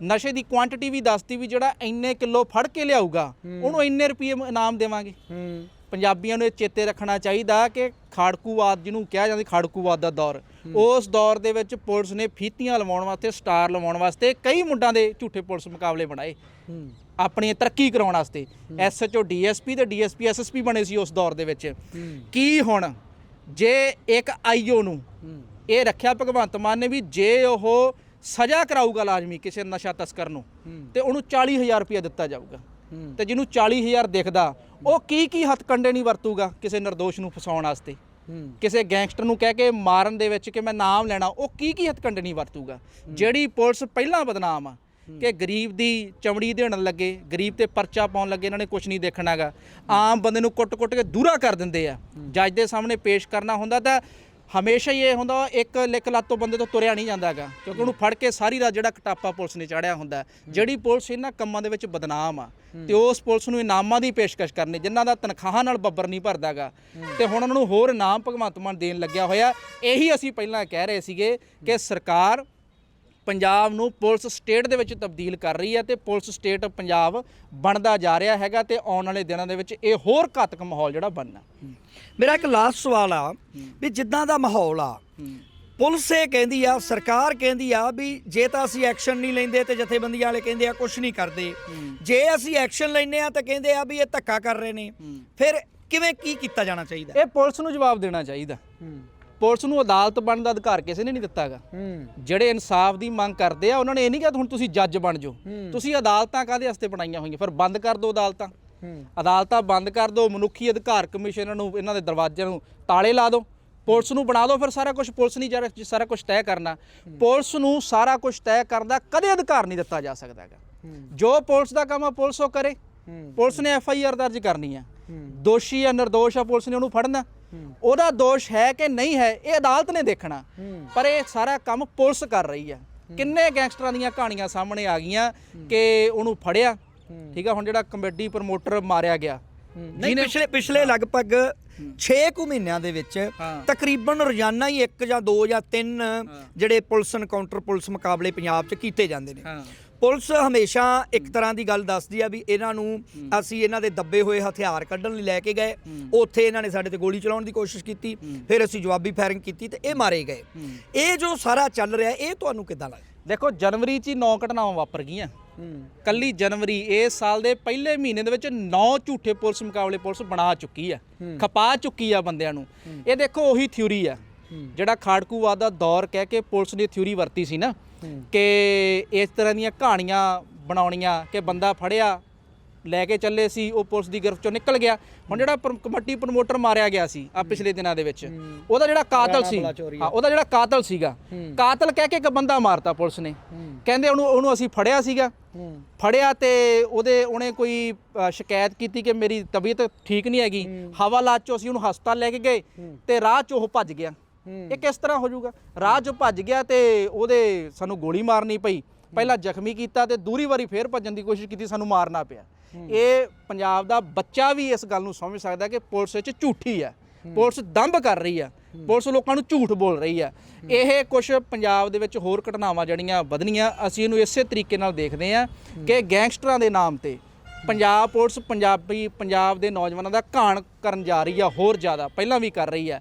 ਨਸ਼ੇ ਦੀ ਕੁਆਂਟੀਟੀ ਵੀ ਦੱਸਤੀ ਵੀ ਜਿਹੜਾ ਇੰਨੇ ਕਿਲੋ ਫੜ ਕੇ ਲਿਆਊਗਾ ਉਹਨੂੰ ਇੰਨੇ ਰੁਪਏ ਇਨਾਮ ਦੇਵਾਂਗੇ। ਪੰਜਾਬੀਆਂ ਨੂੰ ਇਹ ਚੇਤੇ ਰੱਖਣਾ ਚਾਹੀਦਾ ਕਿ ਖਾੜਕੂਵਾਦ ਜਿਹਨੂੰ ਕਿਹਾ ਜਾਂਦਾ ਖਾੜਕੂਵਾਦ ਦਾ ਦੌਰ ਉਸ ਦੌਰ ਦੇ ਵਿੱਚ ਪੁਲਿਸ ਨੇ ਫੀਤੀਆਂ ਲਵਾਉਣ ਵਾਸਤੇ ਸਟਾਰ ਲਵਾਉਣ ਵਾਸਤੇ ਕਈ ਮੁੰਡਾਂ ਦੇ ਝੂਠੇ ਪੁਲਿਸ ਮੁਕਾਬਲੇ ਬਣਾਏ। ਆਪਣੀ ਤਰੱਕੀ ਕਰਾਉਣ ਵਾਸਤੇ। ਐਸਐਚਓ ਡੀਐਸਪੀ ਤੇ ਡੀਐਸਪੀ ਐਸਐਸਪੀ ਬਣੇ ਸੀ ਉਸ ਦੌਰ ਦੇ ਵਿੱਚ। ਕੀ ਹੁਣ ਜੇ ਇੱਕ ਆਈਓ ਨੂੰ ਇਹ ਰੱਖਿਆ ਭਗਵੰਤ ਮਾਨ ਨੇ ਵੀ ਜੇ ਉਹ ਸਜ਼ਾ ਕਰਾਊਗਾ ਲਾਜ਼ਮੀ ਕਿਸੇ ਨਸ਼ਾ ਤਸਕਰ ਨੂੰ ਤੇ ਉਹਨੂੰ 40000 ਰੁਪਇਆ ਦਿੱਤਾ ਜਾਊਗਾ। ਤੇ ਜਿਹਨੂੰ 40000 ਦਿਖਦਾ ਉਹ ਕੀ ਕੀ ਹੱਥਕੰਡੇ ਨਹੀਂ ਵਰਤੂਗਾ ਕਿਸੇ ਨਿਰਦੋਸ਼ ਨੂੰ ਫਸਾਉਣ ਵਾਸਤੇ? ਕਿਸੇ ਗੈਂਗਸਟਰ ਨੂੰ ਕਹਿ ਕੇ ਮਾਰਨ ਦੇ ਵਿੱਚ ਕਿ ਮੈਂ ਨਾਮ ਲੈਣਾ ਉਹ ਕੀ ਕੀ ਹੱਥਕੰਡੇ ਨਹੀਂ ਵਰਤੂਗਾ? ਜਿਹੜੀ ਪੁਲਿਸ ਪਹਿਲਾਂ ਬਦਨਾਮ ਆ ਕਿ ਗਰੀਬ ਦੀ ਚਮੜੀ ਦੇਣ ਲੱਗੇ ਗਰੀਬ ਤੇ ਪਰਚਾ ਪਾਉਣ ਲੱਗੇ ਇਹਨਾਂ ਨੇ ਕੁਝ ਨਹੀਂ ਦੇਖਣਾਗਾ ਆਮ ਬੰਦੇ ਨੂੰ ਕੁੱਟ-ਕੁੱਟ ਕੇ ਦੂਰਾ ਕਰ ਦਿੰਦੇ ਆ। ਜੱਜ ਦੇ ਸਾਹਮਣੇ ਪੇਸ਼ ਕਰਨਾ ਹੁੰਦਾ ਤਾਂ ਹਮੇਸ਼ਾ ਹੀ ਇਹ ਹੁੰਦਾ ਇੱਕ ਲਿਕ ਲੱਤ ਤੋਂ ਬੰਦੇ ਤੋਂ ਤੁਰਿਆ ਨਹੀਂ ਜਾਂਦਾਗਾ ਕਿਉਂਕਿ ਉਹਨੂੰ ਫੜ ਕੇ ਸਾਰੀ ਰਾਤ ਜਿਹੜਾ ਕਟਾਪਾ ਪੁਲਿਸ ਨੇ ਚਾੜਿਆ ਹੁੰਦਾ। ਜਿਹੜੀ ਪੁਲਿਸ ਇਹਨਾਂ ਕੰਮਾਂ ਦੇ ਵਿੱਚ ਬਦਨਾਮ ਆ ਤੇ ਉਸ ਪੁਲਿਸ ਨੂੰ ਇਨਾਮਾਂ ਦੀ ਪੇਸ਼ਕਸ਼ ਕਰਨੀ ਜਿਨ੍ਹਾਂ ਦਾ ਤਨਖਾਹਾਂ ਨਾਲ ਬੱਬਰ ਨਹੀਂ ਭਰਦਾਗਾ ਤੇ ਹੁਣ ਉਹਨਾਂ ਨੂੰ ਹੋਰ ਇਨਾਮ ਭਗਵੰਤ ਮਾਨ ਦੇਣ ਲੱਗਿਆ ਹੋਇਆ ਇਹੀ ਅਸੀਂ ਪਹਿਲਾਂ ਕਹਿ ਰਹੇ ਸੀਗੇ ਕਿ ਸਰਕਾਰ ਪੰਜਾਬ ਨੂੰ ਪੁਲਿਸ ਸਟੇਟ ਦੇ ਵਿੱਚ ਤਬਦੀਲ ਕਰ ਰਹੀ ਹੈ ਤੇ ਪੁਲਿਸ ਸਟੇਟ ਪੰਜਾਬ ਬਣਦਾ ਜਾ ਰਿਹਾ ਹੈਗਾ ਤੇ ਆਉਣ ਵਾਲੇ ਦਿਨਾਂ ਦੇ ਵਿੱਚ ਇਹ ਹੋਰ ਘਾਤਕ ਮਾਹੌਲ ਜਿਹੜਾ ਬਣਨਾ। ਮੇਰਾ ਇੱਕ ਲਾਸਟ ਸਵਾਲ ਆ ਵੀ ਜਿੱਦਾਂ ਦਾ ਮਾਹੌਲ ਆ ਪੁਲਿਸ ਇਹ ਕਹਿੰਦੀ ਆ ਸਰਕਾਰ ਕਹਿੰਦੀ ਆ ਵੀ ਜੇ ਤਾਂ ਅਸੀਂ ਐਕਸ਼ਨ ਨਹੀਂ ਲੈਂਦੇ ਤੇ ਜਥੇਬੰਦੀਆਂ ਵਾਲੇ ਕਹਿੰਦੇ ਆ ਕੁਝ ਨਹੀਂ ਕਰਦੇ। ਜੇ ਅਸੀਂ ਐਕਸ਼ਨ ਲੈਨੇ ਆ ਤਾਂ ਕਹਿੰਦੇ ਆ ਵੀ ਇਹ ਧੱਕਾ ਕਰ ਰਹੇ ਨੇ। ਫਿਰ ਕਿਵੇਂ ਕੀ ਕੀਤਾ ਜਾਣਾ ਚਾਹੀਦਾ? ਇਹ ਪੁਲਿਸ ਨੂੰ ਜਵਾਬ ਦੇਣਾ ਚਾਹੀਦਾ। ਪੁਲਿਸ ਨੂੰ ਅਦਾਲਤ ਬਣਨ ਦਾ ਅਧਿਕਾਰ ਕਿਸੇ ਨੇ ਨਹੀਂ ਦਿੱਤਾਗਾ। ਜਿਹੜੇ ਇਨਸਾਫ ਦੀ ਮੰਗ ਕਰਦੇ ਆ ਉਹਨਾਂ ਨੇ ਇਹ ਨਹੀਂ ਕਿਹਾ ਹੁਣ ਤੁਸੀਂ ਜੱਜ ਬਣ ਜਾਓ। ਤੁਸੀਂ ਅਦਾਲਤਾਂ ਕਾਦੇ ਵਾਸਤੇ ਬਣਾਈਆਂ ਹੋਈਆਂ? ਫਿਰ ਬੰਦ ਕਰ ਦਿਓ ਅਦਾਲਤਾਂ। ਅਦਾਲਤਾਂ ਬੰਦ ਕਰ ਦਿਓ ਮਨੁੱਖੀ ਅਧਿਕਾਰ ਕਮਿਸ਼ਨ ਨੂੰ ਇਹਨਾਂ ਦੇ ਦਰਵਾਜ਼ਿਆਂ ਨੂੰ ਤਾਲੇ ਲਾ ਦਿਓ ਪੁਲਿਸ ਨੂੰ ਬਣਾ ਦਿਓ ਫਿਰ ਸਾਰਾ ਕੁਝ ਪੁਲਿਸ ਨਹੀਂ ਜਾ ਸਾਰਾ ਕੁਝ ਤੈਅ ਕਰਨਾ। ਪੁਲਿਸ ਨੂੰ ਸਾਰਾ ਕੁਝ ਤੈਅ ਕਰਨ ਦਾ ਕਦੇ ਅਧਿਕਾਰ ਨਹੀਂ ਦਿੱਤਾ ਜਾ ਸਕਦਾ ਹੈਗਾ ਜੋ ਪੁਲਿਸ ਦਾ ਕੰਮ ਆ ਪੁਲਿਸ ਉਹ ਕਰੇ। ਪੁਲਿਸ ਨੇ ਐਫ ਆਈ ਆਰ ਦਰਜ ਕਰਨੀ ਆ। ਦੋਸ਼ੀ ਜਾਂ ਨਿਰਦੋਸ਼ ਆ ਪੁਲਿਸ ਨੇ ਉਹਨੂੰ ਫੜਨਾ। ਉਹਦਾ ਦੋਸ਼ ਹੈ ਕਿ ਨਹੀਂ ਹੈ ਇਹ ਅਦਾਲਤ ਨੇ ਦੇਖਣਾ। ਪਰ ਇਹ ਸਾਰਾ ਕੰਮ ਪੁਲਿਸ ਕਰ ਰਹੀ ਆ ਕਿੰਨੇ ਗੈਂਗਸਟਰਾਂ ਦੀਆਂ ਕਹਾਣੀਆਂ ਸਾਹਮਣੇ ਆ ਗਈਆਂ ਕਿ ਉਹਨੂੰ ਫੜਿਆ। ਠੀਕ ਆ ਹੁਣ ਜਿਹੜਾ ਕਮੇਡੀ ਪ੍ਰਮੋਟਰ ਮਾਰਿਆ ਗਿਆ। ਨਹੀਂ ਪਿਛਲੇ ਪਿਛਲੇ ਲਗਭਗ 6 ਕੁ ਮਹੀਨਿਆਂ ਦੇ ਵਿੱਚ ਹਾਂ। ਤਕਰੀਬਨ ਰੋਜ਼ਾਨਾ ਹੀ ਇੱਕ ਜਾਂ ਦੋ ਜਾਂ ਤਿੰਨ ਜਿਹੜੇ ਪੁਲਿਸ ਐਨਕਾਊਂਟਰ ਪੁਲਿਸ ਮੁਕਾਬਲੇ ਪੰਜਾਬ 'ਚ ਕੀਤੇ ਜਾਂਦੇ ਨੇ। ਹਾਂ। ਪੁਲਿਸ ਹਮੇਸ਼ਾ ਇੱਕ ਤਰ੍ਹਾਂ ਦੀ ਗੱਲ ਦੱਸਦੀ ਆ ਵੀ ਇਹਨਾਂ ਨੂੰ ਅਸੀਂ ਇਹਨਾਂ ਦੇ ਦੱਬੇ ਹੋਏ ਹਥਿਆਰ ਕੱਢਣ ਲਈ ਲੈ ਕੇ ਗਏ। ਉੱਥੇ ਇਹਨਾਂ ਨੇ ਸਾਡੇ ਤੇ ਗੋਲੀ ਚਲਾਉਣ ਦੀ ਕੋਸ਼ਿਸ਼ ਕੀਤੀ। ਫਿਰ ਅਸੀਂ ਜਵਾਬੀ ਫਾਇਰਿੰਗ ਕੀਤੀ ਤੇ ਇਹ ਮਾਰੇ ਗਏ। ਇਹ ਜੋ ਸਾਰਾ ਚੱਲ ਰਿਹਾ, ਇਹ ਤੁਹਾਨੂੰ ਕਿੱਦਾਂ ਲੱਗਦਾ? ਦੇਖੋ, ਜਨਵਰੀ 'ਚ ਹੀ 9 ਘਟਨਾਵਾਂ ਵਾਪਰ ਗਈਆਂ। ਕੱਲੀ ਜਨਵਰੀ ਇਸ ਸਾਲ ਦੇ ਪਹਿਲੇ ਮਹੀਨੇ ਦੇ ਵਿੱਚ 9 ਝੂਠੇ ਪੁਲਿਸ ਮੁਕਾਬਲੇ ਪੁਲਿਸ ਬਣਾ ਚੁੱਕੀ ਆ। ਖਪਾ ਚੁੱਕੀ ਆ ਬੰਦਿਆਂ ਨੂੰ। ਇਹ ਦੇਖੋ, ਉਹੀ ਥਿਊਰੀ ਆ। ਜਿਹੜਾ ਖਾੜਕੂਵਾਦ ਦਾ ਦੌਰ ਕਹਿ ਕੇ ਪੁਲਿਸ ਨੇ ਥਿਊਰੀ ਵਰਤੀ ਸੀ ਨਾ ਕਿ ਇਸ ਤਰ੍ਹਾਂ ਦੀਆਂ ਕਹਾਣੀਆਂ ਬਣਾਉਣੀਆਂ ਕਿ ਬੰਦਾ ਫੜਿਆ ਲੈ ਕੇ ਚੱਲੇ ਸੀ ਉਹ ਪੁਲਿਸ ਦੀ ਗ੍ਰਿਫਤ ਚੋਂ ਨਿਕਲ ਗਿਆ। ਹੁਣ ਜਿਹੜਾ ਕਮੇਟੀ ਪ੍ਰਮੋਟਰ ਮਾਰਿਆ ਗਿਆ ਸੀ ਆ ਪਿਛਲੇ ਦਿਨਾਂ ਦੇ ਵਿੱਚ ਉਹਦਾ ਜਿਹੜਾ ਕਾਤਲ ਸੀ ਹਾਂ ਉਹਦਾ ਜਿਹੜਾ ਕਾਤਲ ਸੀਗਾ ਕਾਤਲ ਕਹਿ ਕੇ ਇੱਕ ਬੰਦਾ ਮਾਰਤਾ ਪੁਲਿਸ ਨੇ। ਕਹਿੰਦੇ ਉਹਨੂੰ ਉਹਨੂੰ ਅਸੀਂ ਫੜਿਆ ਸੀਗਾ। ਫੜਿਆ ਤੇ ਉਹਦੇ ਉਹਨੇ ਕੋਈ ਅ, ਸ਼ਿਕਾਇਤ ਕੀਤੀ ਕਿ ਮੇਰੀ ਤਬੀਅਤ ਠੀਕ ਨਹੀਂ ਹੈਗੀ। ਹਵਾਲਾਤ ਚੋਂ ਅਸੀਂ ਉਹਨੂੰ ਹਸਪਤਾਲ ਲੈ ਕੇ ਗਏ ਤੇ ਰਾਹ 'ਚ ਉਹ ਭੱਜ ਗਿਆ। ਇਹ ਕਿਸ ਤਰ੍ਹਾਂ ਹੋ ਜਾਊਗਾ ਰਾਹ 'ਚ ਭੱਜ ਗਿਆ ਤੇ ਉਹਦੇ ਸਾਨੂੰ ਗੋਲੀ ਮਾਰਨੀ ਪਈ। ਪਹਿਲਾਂ ਜ਼ਖਮੀ ਕੀਤਾ ਤੇ ਦੂਰੀ ਵਾਰੀ ਫੇਰ ਭੱਜਣ ਦੀ ਕੋਸ਼ਿਸ਼ ਕੀਤੀ ਸਾਨੂੰ ਮਾਰਨਾ ਪਿਆ। ਇਹ ਪੰਜਾਬ ਦਾ ਬੱਚਾ ਵੀ ਇਸ ਗੱਲ ਨੂੰ ਸਮਝ ਸਕਦਾ ਕਿ ਪੁਲਿਸ ਵਿੱਚ ਝੂਠੀ ਹੈ। ਪੁਲਿਸ ਦੰਭ ਕਰ ਰਹੀ ਆ ਪੁਲਿਸ ਲੋਕਾਂ ਨੂੰ ਝੂਠ ਬੋਲ ਰਹੀ ਆ ਇਹ ਕੁਝ ਪੰਜਾਬ ਦੇ ਵਿੱਚ ਹੋਰ ਘਟਨਾਵਾਂ ਜਿਹੜੀਆਂ ਵਧਣੀਆਂ ਅਸੀਂ ਇਹਨੂੰ ਇਸੇ ਤਰੀਕੇ ਨਾਲ ਦੇਖਦੇ ਆ ਕਿ ਗੈਂਗਸਟਰਾਂ ਦੇ ਨਾਮ ਤੇ ਪੰਜਾਬ ਪੁਲਿਸ ਪੰਜਾਬੀ ਪੰਜਾਬ ਦੇ ਨੌਜਵਾਨਾਂ ਦਾ ਘਾਣ ਕਰਨ ਜਾ ਰਹੀ ਆ ਹੋਰ ਜ਼ਿਆਦਾ ਪਹਿਲਾਂ ਵੀ ਕਰ ਰਹੀ ਆ।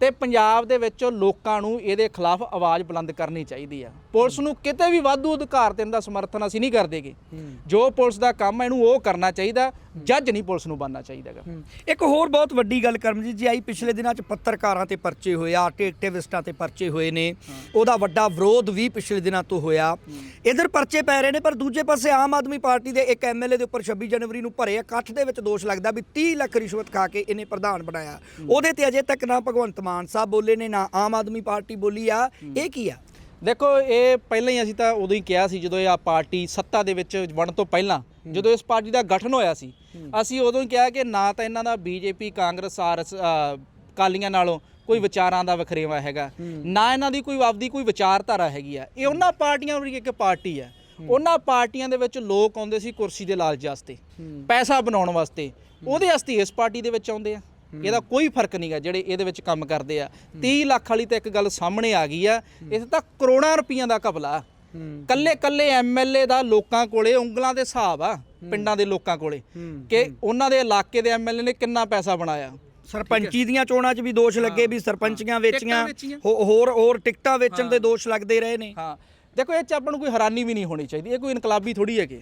ਤੇ ਪੰਜਾਬ ਦੇ ਵਿੱਚ ਲੋਕਾਂ ਨੂੰ ਇਹਦੇ ਖਿਲਾਫ ਆਵਾਜ਼ ਬੁਲੰਦ ਕਰਨੀ ਚਾਹੀਦੀ ਆ। ਪੁਲਿਸ ਨੂੰ ਕਿਤੇ ਵੀ ਵਾਧੂ ਅਧਿਕਾਰ ਦੇਣ ਦਾ ਸਮਰਥਨ ਅਸੀਂ ਨਹੀਂ ਕਰਦੇਗੇ ਜੋ ਪੁਲਿਸ ਦਾ ਕੰਮ ਹੈ ਇਹਨੂੰ ਉਹ ਕਰਨਾ ਚਾਹੀਦਾ ਜੱਜ ਨਹੀਂ ਪੁਲਿਸ ਨੂੰ ਬਣਨਾ ਚਾਹੀਦਾਗਾ ਇੱਕ ਹੋਰ ਬਹੁਤ ਵੱਡੀ ਗੱਲ ਕਰਮਜੀਤ ਜੀ ਆਈ ਪਿਛਲੇ ਦਿਨਾਂ 'ਚ ਪੱਤਰਕਾਰਾਂ ਤੇ ਪਰਚੇ ਹੋਏ ਆ ਐਕਟਿਵਿਸਟਾਂ ਤੇ ਪਰਚੇ ਹੋਏ ਨੇ। ਉਹਦਾ ਵੱਡਾ ਵਿਰੋਧ ਵੀ ਪਿਛਲੇ ਦਿਨਾਂ ਤੋਂ ਹੋਇਆ। ਇਧਰ ਪਰਚੇ ਪੈ ਰਹੇ ਨੇ ਪਰ ਦੂਜੇ ਪਾਸੇ ਆਮ ਆਦਮੀ ਪਾਰਟੀ ਦੇ ਇੱਕ ਐਮਐਲਏ ਦੇ ਉੱਪਰ 26 ਜਨਵਰੀ ਨੂੰ ਭਰੇ ਇਕੱਠ ਦੇ ਵਿੱਚ ਦੋਸ਼ ਲੱਗਦਾ ਵੀ 30 ਲੱਖ ਰਿਸ਼ਵਤ ਖਾ ਕੇ ਇਹਨੇ ਪ੍ਰਧਾਨ ਬਣਾਇਆ। ਉਹਦੇ ਤੇ ਅਜੇ ਤੱਕ ਨਾ ਭਗਵੰਤ ਮਾਨ ਸਾਹਿਬ ਬੋਲੇ ਨੇ, ਨਾ ਆਮ ਆਦਮੀ ਪਾਰਟੀ ਬੋਲੀ ਆ। ਇਹ ਕੀ ਆ? ਦੇਖੋ, ਇਹ ਪਹਿਲਾਂ ਹੀ ਅਸੀਂ ਤਾਂ ਉਦੋਂ ਹੀ ਕਿਹਾ ਸੀ, ਜਦੋਂ ਇਹ ਆ ਪਾਰਟੀ ਸੱਤਾ ਦੇ ਵਿੱਚ ਵੜਨ ਤੋਂ ਪਹਿਲਾਂ, ਜਦੋਂ ਇਸ ਪਾਰਟੀ ਦਾ ਗਠਨ ਹੋਇਆ ਸੀ, ਅਸੀਂ ਉਦੋਂ ਹੀ ਕਿਹਾ ਕਿ ਨਾ ਤਾਂ ਇਹਨਾਂ ਦਾ ਬੀਜੇਪੀ, ਕਾਂਗਰਸ, ਆਰਐਸ ਕਾਲੀਆਂ ਨਾਲੋਂ ਕੋਈ ਵਿਚਾਰਾਂ ਦਾ ਵਖਰੇਵਾ ਹੈਗਾ, ਨਾ ਇਹਨਾਂ ਦੀ ਕੋਈ ਆਪਦੀ ਕੋਈ ਵਿਚਾਰਧਾਰਾ ਹੈਗੀ ਆ। ਇਹ ਉਹਨਾਂ ਪਾਰਟੀਆਂ ਵਰਗੀ ਇੱਕ ਪਾਰਟੀ ਆ। ਉਹਨਾਂ ਪਾਰਟੀਆਂ ਦੇ ਵਿੱਚ ਲੋਕ ਆਉਂਦੇ ਸੀ ਕੁਰਸੀ ਦੇ ਲਾਲਚ ਵਾਸਤੇ ਪੈਸਾ ਬਣਾਉਣ ਵਾਸਤੇ। ਉਹਦੇ ਵਾਸਤੇ ਇਸ ਪਾਰਟੀ ਦੇ ਵਿੱਚ ਆਉਂਦੇ ਆ। ਇਹਦਾ ਕੋਈ ਫ਼ਰਕ ਨਹੀਂਗਾ ਜਿਹੜੇ ਇਹਦੇ ਵਿੱਚ ਕੰਮ ਕਰਦੇ ਆ। 30 ਲੱਖ ਵਾਲੀ ਤਾਂ ਇੱਕ ਗੱਲ ਸਾਹਮਣੇ ਆ ਗਈ ਆ। ਇਹ ਤਾਂ ਕਰੋੜਾਂ ਰੁਪਈਆਂ ਦਾ ਘਪਲਾ। ਕੱਲੇ ਕੱਲੇ ਐਮਐਲਏ ਦਾ ਲੋਕਾਂ ਕੋਲੇ ਉਂਗਲਾਂ ਦੇ ਹਿਸਾਬ ਆ ਪਿੰਡਾਂ ਦੇ ਲੋਕਾਂ ਕੋਲੇ। ਕਿ ਉਹਨਾਂ ਦੇ ਇਲਾਕੇ ਦੇ ਐਮਐਲਏ ਨੇ ਕਿੰਨਾ ਪੈਸਾ ਬਣਾਇਆ। ਸਰਪੰਚੀ ਦੀਆਂ ਚੋਣਾਂ 'ਚ ਵੀ ਦੋਸ਼ ਲੱਗੇ ਵੀ ਸਰਪੰਚੀਆਂ ਵੇਚੀਆਂ। ਹੋਰ ਹੋਰ ਟਿਕਟਾਂ ਵੇਚਣ ਦੇ ਦੋਸ਼ ਲੱਗਦੇ ਰਹੇ ਨੇ। ਹਾਂ। ਦੇਖੋ ਇਹ ਚ ਆਪਾਂ ਨੂੰ ਕੋਈ ਹੈਰਾਨੀ ਵੀ ਨਹੀਂ ਹੋਣੀ ਚਾਹੀਦੀ। ਇਹ ਕੋਈ ਇਨਕਲਾਬੀ ਥੋੜੀ ਹੈਗੇ।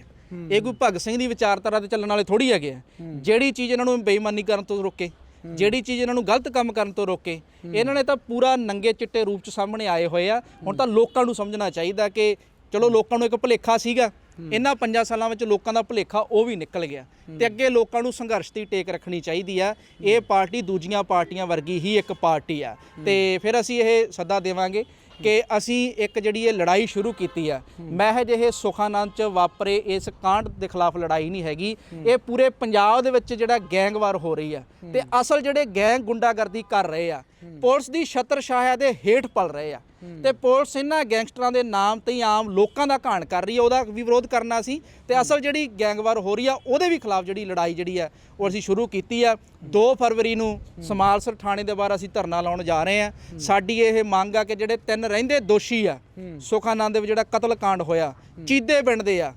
ਇਹ ਕੋਈ ਭਗਤ ਸਿੰਘ ਦੀ ਵਿਚਾਰਧਾਰਾ ਤੇ ਚੱਲਣ ਵਾਲੇ ਥੋੜੀ ਹੈਗੇ ਜਿਹੜੀ ਚੀਜ਼ ਇਹਨਾਂ ਨੂੰ ਬੇਈਮਾਨੀ ਕਰਨ ਤੋਂ ਰੋਕੇ ਜਿਹੜੀ ਚੀਜ਼ ਇਹਨਾਂ ਨੂੰ ਗਲਤ ਕੰਮ ਕਰਨ ਤੋਂ ਰੋਕੇ ਇਹਨਾਂ ਨੇ ਤਾਂ ਪੂਰਾ ਨੰਗੇ ਚਿੱਟੇ ਰੂਪ ਚ ਸਾਹਮਣੇ ਆਏ ਹੋਏ ਆ। ਹੁਣ ਤਾਂ ਲੋਕਾਂ ਨੂੰ ਸਮਝਣਾ ਚਾਹੀਦਾ ਕਿ ਚਲੋ ਲੋਕਾਂ ਨੂੰ ਇੱਕ ਭੁਲੇਖਾ ਸੀਗਾ। ਇਹਨਾਂ ਪੰਜਾਂ ਸਾਲਾਂ ਵਿੱਚ ਲੋਕਾਂ ਦਾ ਭੁਲੇਖਾ ਉਹ ਵੀ ਨਿਕਲ ਗਿਆ। ਤੇ ਅੱਗੇ ਲੋਕਾਂ ਨੂੰ ਸੰਘਰਸ਼ ਦੀ ਟੇਕ ਰੱਖਣੀ ਚਾਹੀਦੀ ਆ। ਇਹ ਪਾਰਟੀ ਦੂਜੀਆਂ ਪਾਰਟੀਆਂ ਵਰਗੀ ਹੀ ਇੱਕ ਪਾਰਟੀ ਆ। ਤੇ ਫਿਰ ਅਸੀਂ ਇਹ ਸੱਦਾ ਦੇਵਾਂਗੇ। ਕਿ ਅਸੀਂ ਇੱਕ ਜਿਹੜੀ ਇਹ ਲੜਾਈ ਸ਼ੁਰੂ ਕੀਤੀ ਆ, ਮਹਿਜ ਇਹ ਸੁਖਾਨੰਦ ਚ ਵਾਪਰੇ ਇਸ ਕਾਂਡ ਦੇ ਖਿਲਾਫ ਲੜਾਈ ਨਹੀਂ ਹੈਗੀ। ਇਹ ਪੂਰੇ ਪੰਜਾਬ ਦੇ ਵਿੱਚ ਜਿਹੜਾ ਗੈਂਗਵਾਰ ਹੋ ਰਹੀ ਆ। ਤੇ ਅਸਲ ਜਿਹੜੇ ਗੈਂਗ ਗੁੰਡਾਗਰਦੀ ਕਰ ਰਹੇ ਆ, ਪੁਲਿਸ ਦੀ ਛਤਰਛਾਇਆ ਦੇ ਹੇਠ ਪਲ ਰਹੇ ਆ। ਤੇ ਪੁਲਿਸ ਇਹਨਾਂ ਗੈਂਗਸਟਰਾਂ ਦੇ ਨਾਮ ਤੇ ਹੀ ਆਮ ਲੋਕਾਂ ਦਾ ਘਾਣ ਕਰ ਰਹੀ ਹੈ, ਉਹਦਾ ਵੀ ਵਿਰੋਧ ਕਰਨਾ ਸੀ। ਤੇ ਅਸਲ ਜਿਹੜੀ ਗੈਂਗਵਾਰ ਹੋ ਰਹੀ ਆ, ਉਹਦੇ ਵੀ ਖਿਲਾਫ ਜਿਹੜੀ ਲੜਾਈ ਜਿਹੜੀ ਆ, ਉਹ ਅਸੀਂ ਸ਼ੁਰੂ ਕੀਤੀ ਆ। 2 ਫਰਵਰੀ ਨੂੰ ਸਮਾਲਸਰ ਥਾਣੇ ਦੇ ਬਾਹਰ ਅਸੀਂ ਧਰਨਾ ਲਾਉਣ ਜਾ ਰਹੇ ਆ। ਸਾਡੀ ਇਹ ਮੰਗ ਆ ਕਿ ਜਿਹੜੇ ਤਿੰਨ ਰਹਿੰਦੇ ਦੋਸ਼ੀ ਆ, ਸੁਖਾਨੰਦ ਦੇ ਵਿੱਚ ਜਿਹੜਾ ਕਤਲ ਕਾਂਡ ਹੋਇਆ, ਚੀਦੇ ਪਿੰਡ ਦੇ ਆ,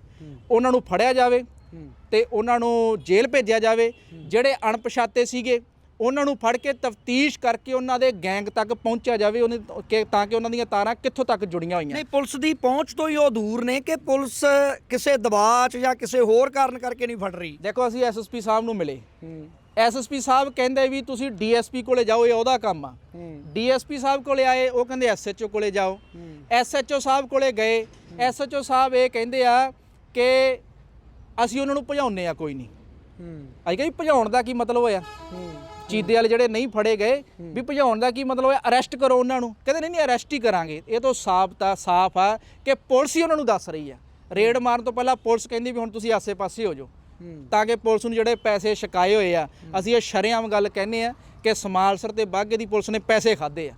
ਉਹਨਾਂ ਨੂੰ ਫੜਿਆ ਜਾਵੇ ਤੇ ਉਹਨਾਂ ਨੂੰ ਜੇਲ੍ਹ ਭੇਜਿਆ ਜਾਵੇ। ਜਿਹੜੇ ਅਣਪਛਾਤੇ ਸੀਗੇ ਉਹਨਾਂ ਨੂੰ ਫੜ ਕੇ ਤਫਤੀਸ਼ ਕਰਕੇ ਉਹਨਾਂ ਦੇ ਗੈਂਗ ਤੱਕ ਪਹੁੰਚਿਆ ਜਾਵੇ ਉਹਨੇ ਤਾਂ ਕਿ ਉਹਨਾਂ ਦੀਆਂ ਤਾਰਾਂ ਕਿੱਥੋਂ ਤੱਕ ਜੁੜੀਆਂ ਹੋਈਆਂ। ਨਹੀਂ ਪੁਲਿਸ ਦੀ ਪਹੁੰਚ ਤੋਂ ਹੀ ਉਹ ਦੂਰ ਨੇ ਕਿ ਪੁਲਿਸ ਕਿਸੇ ਦਬਾਅ 'ਚ ਜਾਂ ਕਿਸੇ ਹੋਰ ਕਾਰਨ ਕਰਕੇ ਨਹੀਂ ਫੜ ਰਹੀ। ਦੇਖੋ ਅਸੀਂ ਐਸਐਸਪੀ ਸਾਹਿਬ ਨੂੰ ਮਿਲੇ। ਐਸਐਸਪੀ ਸਾਹਿਬ ਕਹਿੰਦੇ ਵੀ ਤੁਸੀਂ ਡੀਐਸਪੀ ਕੋਲੇ ਜਾਓ ਇਹ ਉਹਦਾ ਕੰਮ ਆ। ਡੀਐਸਪੀ ਸਾਹਿਬ ਕੋਲੇ ਆਏ ਉਹ ਕਹਿੰਦੇ ਐਸਐਚਓ ਕੋਲੇ ਜਾਓ। ਐਸਐਚਓ ਸਾਹਿਬ ਕੋਲੇ ਗਏ। ਐਸਐਚਓ ਸਾਹਿਬ ਇਹ ਕਹਿੰਦੇ ਆ ਕਿ ਅਸੀਂ ਉਹਨਾਂ ਨੂੰ ਭਜਾਉਨੇ ਆ ਕੋਈ ਨਹੀਂ। ਕਿਹਾ ਵੀ ਭਜਾਉਣ ਦਾ ਕੀ ਮਤਲਬ ਹੋਇਆ? ਚੀਦੇ ਵਾਲੇ ਜਿਹੜੇ ਨਹੀਂ ਫੜੇ ਗਏ ਵੀ ਭਜਾਉਣ ਦਾ ਕੀ ਮਤਲਬ ਹੋਇਆ ਅਰੈਸਟ ਕਰੋ ਉਹਨਾਂ ਨੂੰ। ਕਹਿੰਦੇ ਨਹੀਂ ਨਹੀਂ ਅਰੈਸਟ ਹੀ ਕਰਾਂਗੇ। ਇਹ ਤੋਂ ਸਾਫ਼ ਤਾਂ ਸਾਫ਼ ਆ ਕਿ ਪੁਲਿਸ ਹੀ ਉਹਨਾਂ ਨੂੰ ਦੱਸ ਰਹੀ ਆ। ਰੇਡ ਮਾਰਨ ਤੋਂ ਪਹਿਲਾਂ ਪੁਲਿਸ ਕਹਿੰਦੀ ਵੀ ਹੁਣ ਤੁਸੀਂ ਆਸੇ-ਪਾਸੇ ਹੋ ਜਾਓ। ਤਾਂ ਕਿ ਪੁਲਿਸ ਨੂੰ ਜਿਹੜੇ ਪੈਸੇ ਛਕਾਏ ਹੋਏ ਆ ਅਸੀਂ ਇਹ ਸ਼ਰੇਆਮ ਗੱਲ ਕਹਿੰਦੇ ਆ ਕਿ ਸਮਾਲਸਰ ਤੇ ਬਾਗੇ ਦੀ ਪੁਲਿਸ ਨੇ ਪੈਸੇ ਖਾਦੇ ਆ।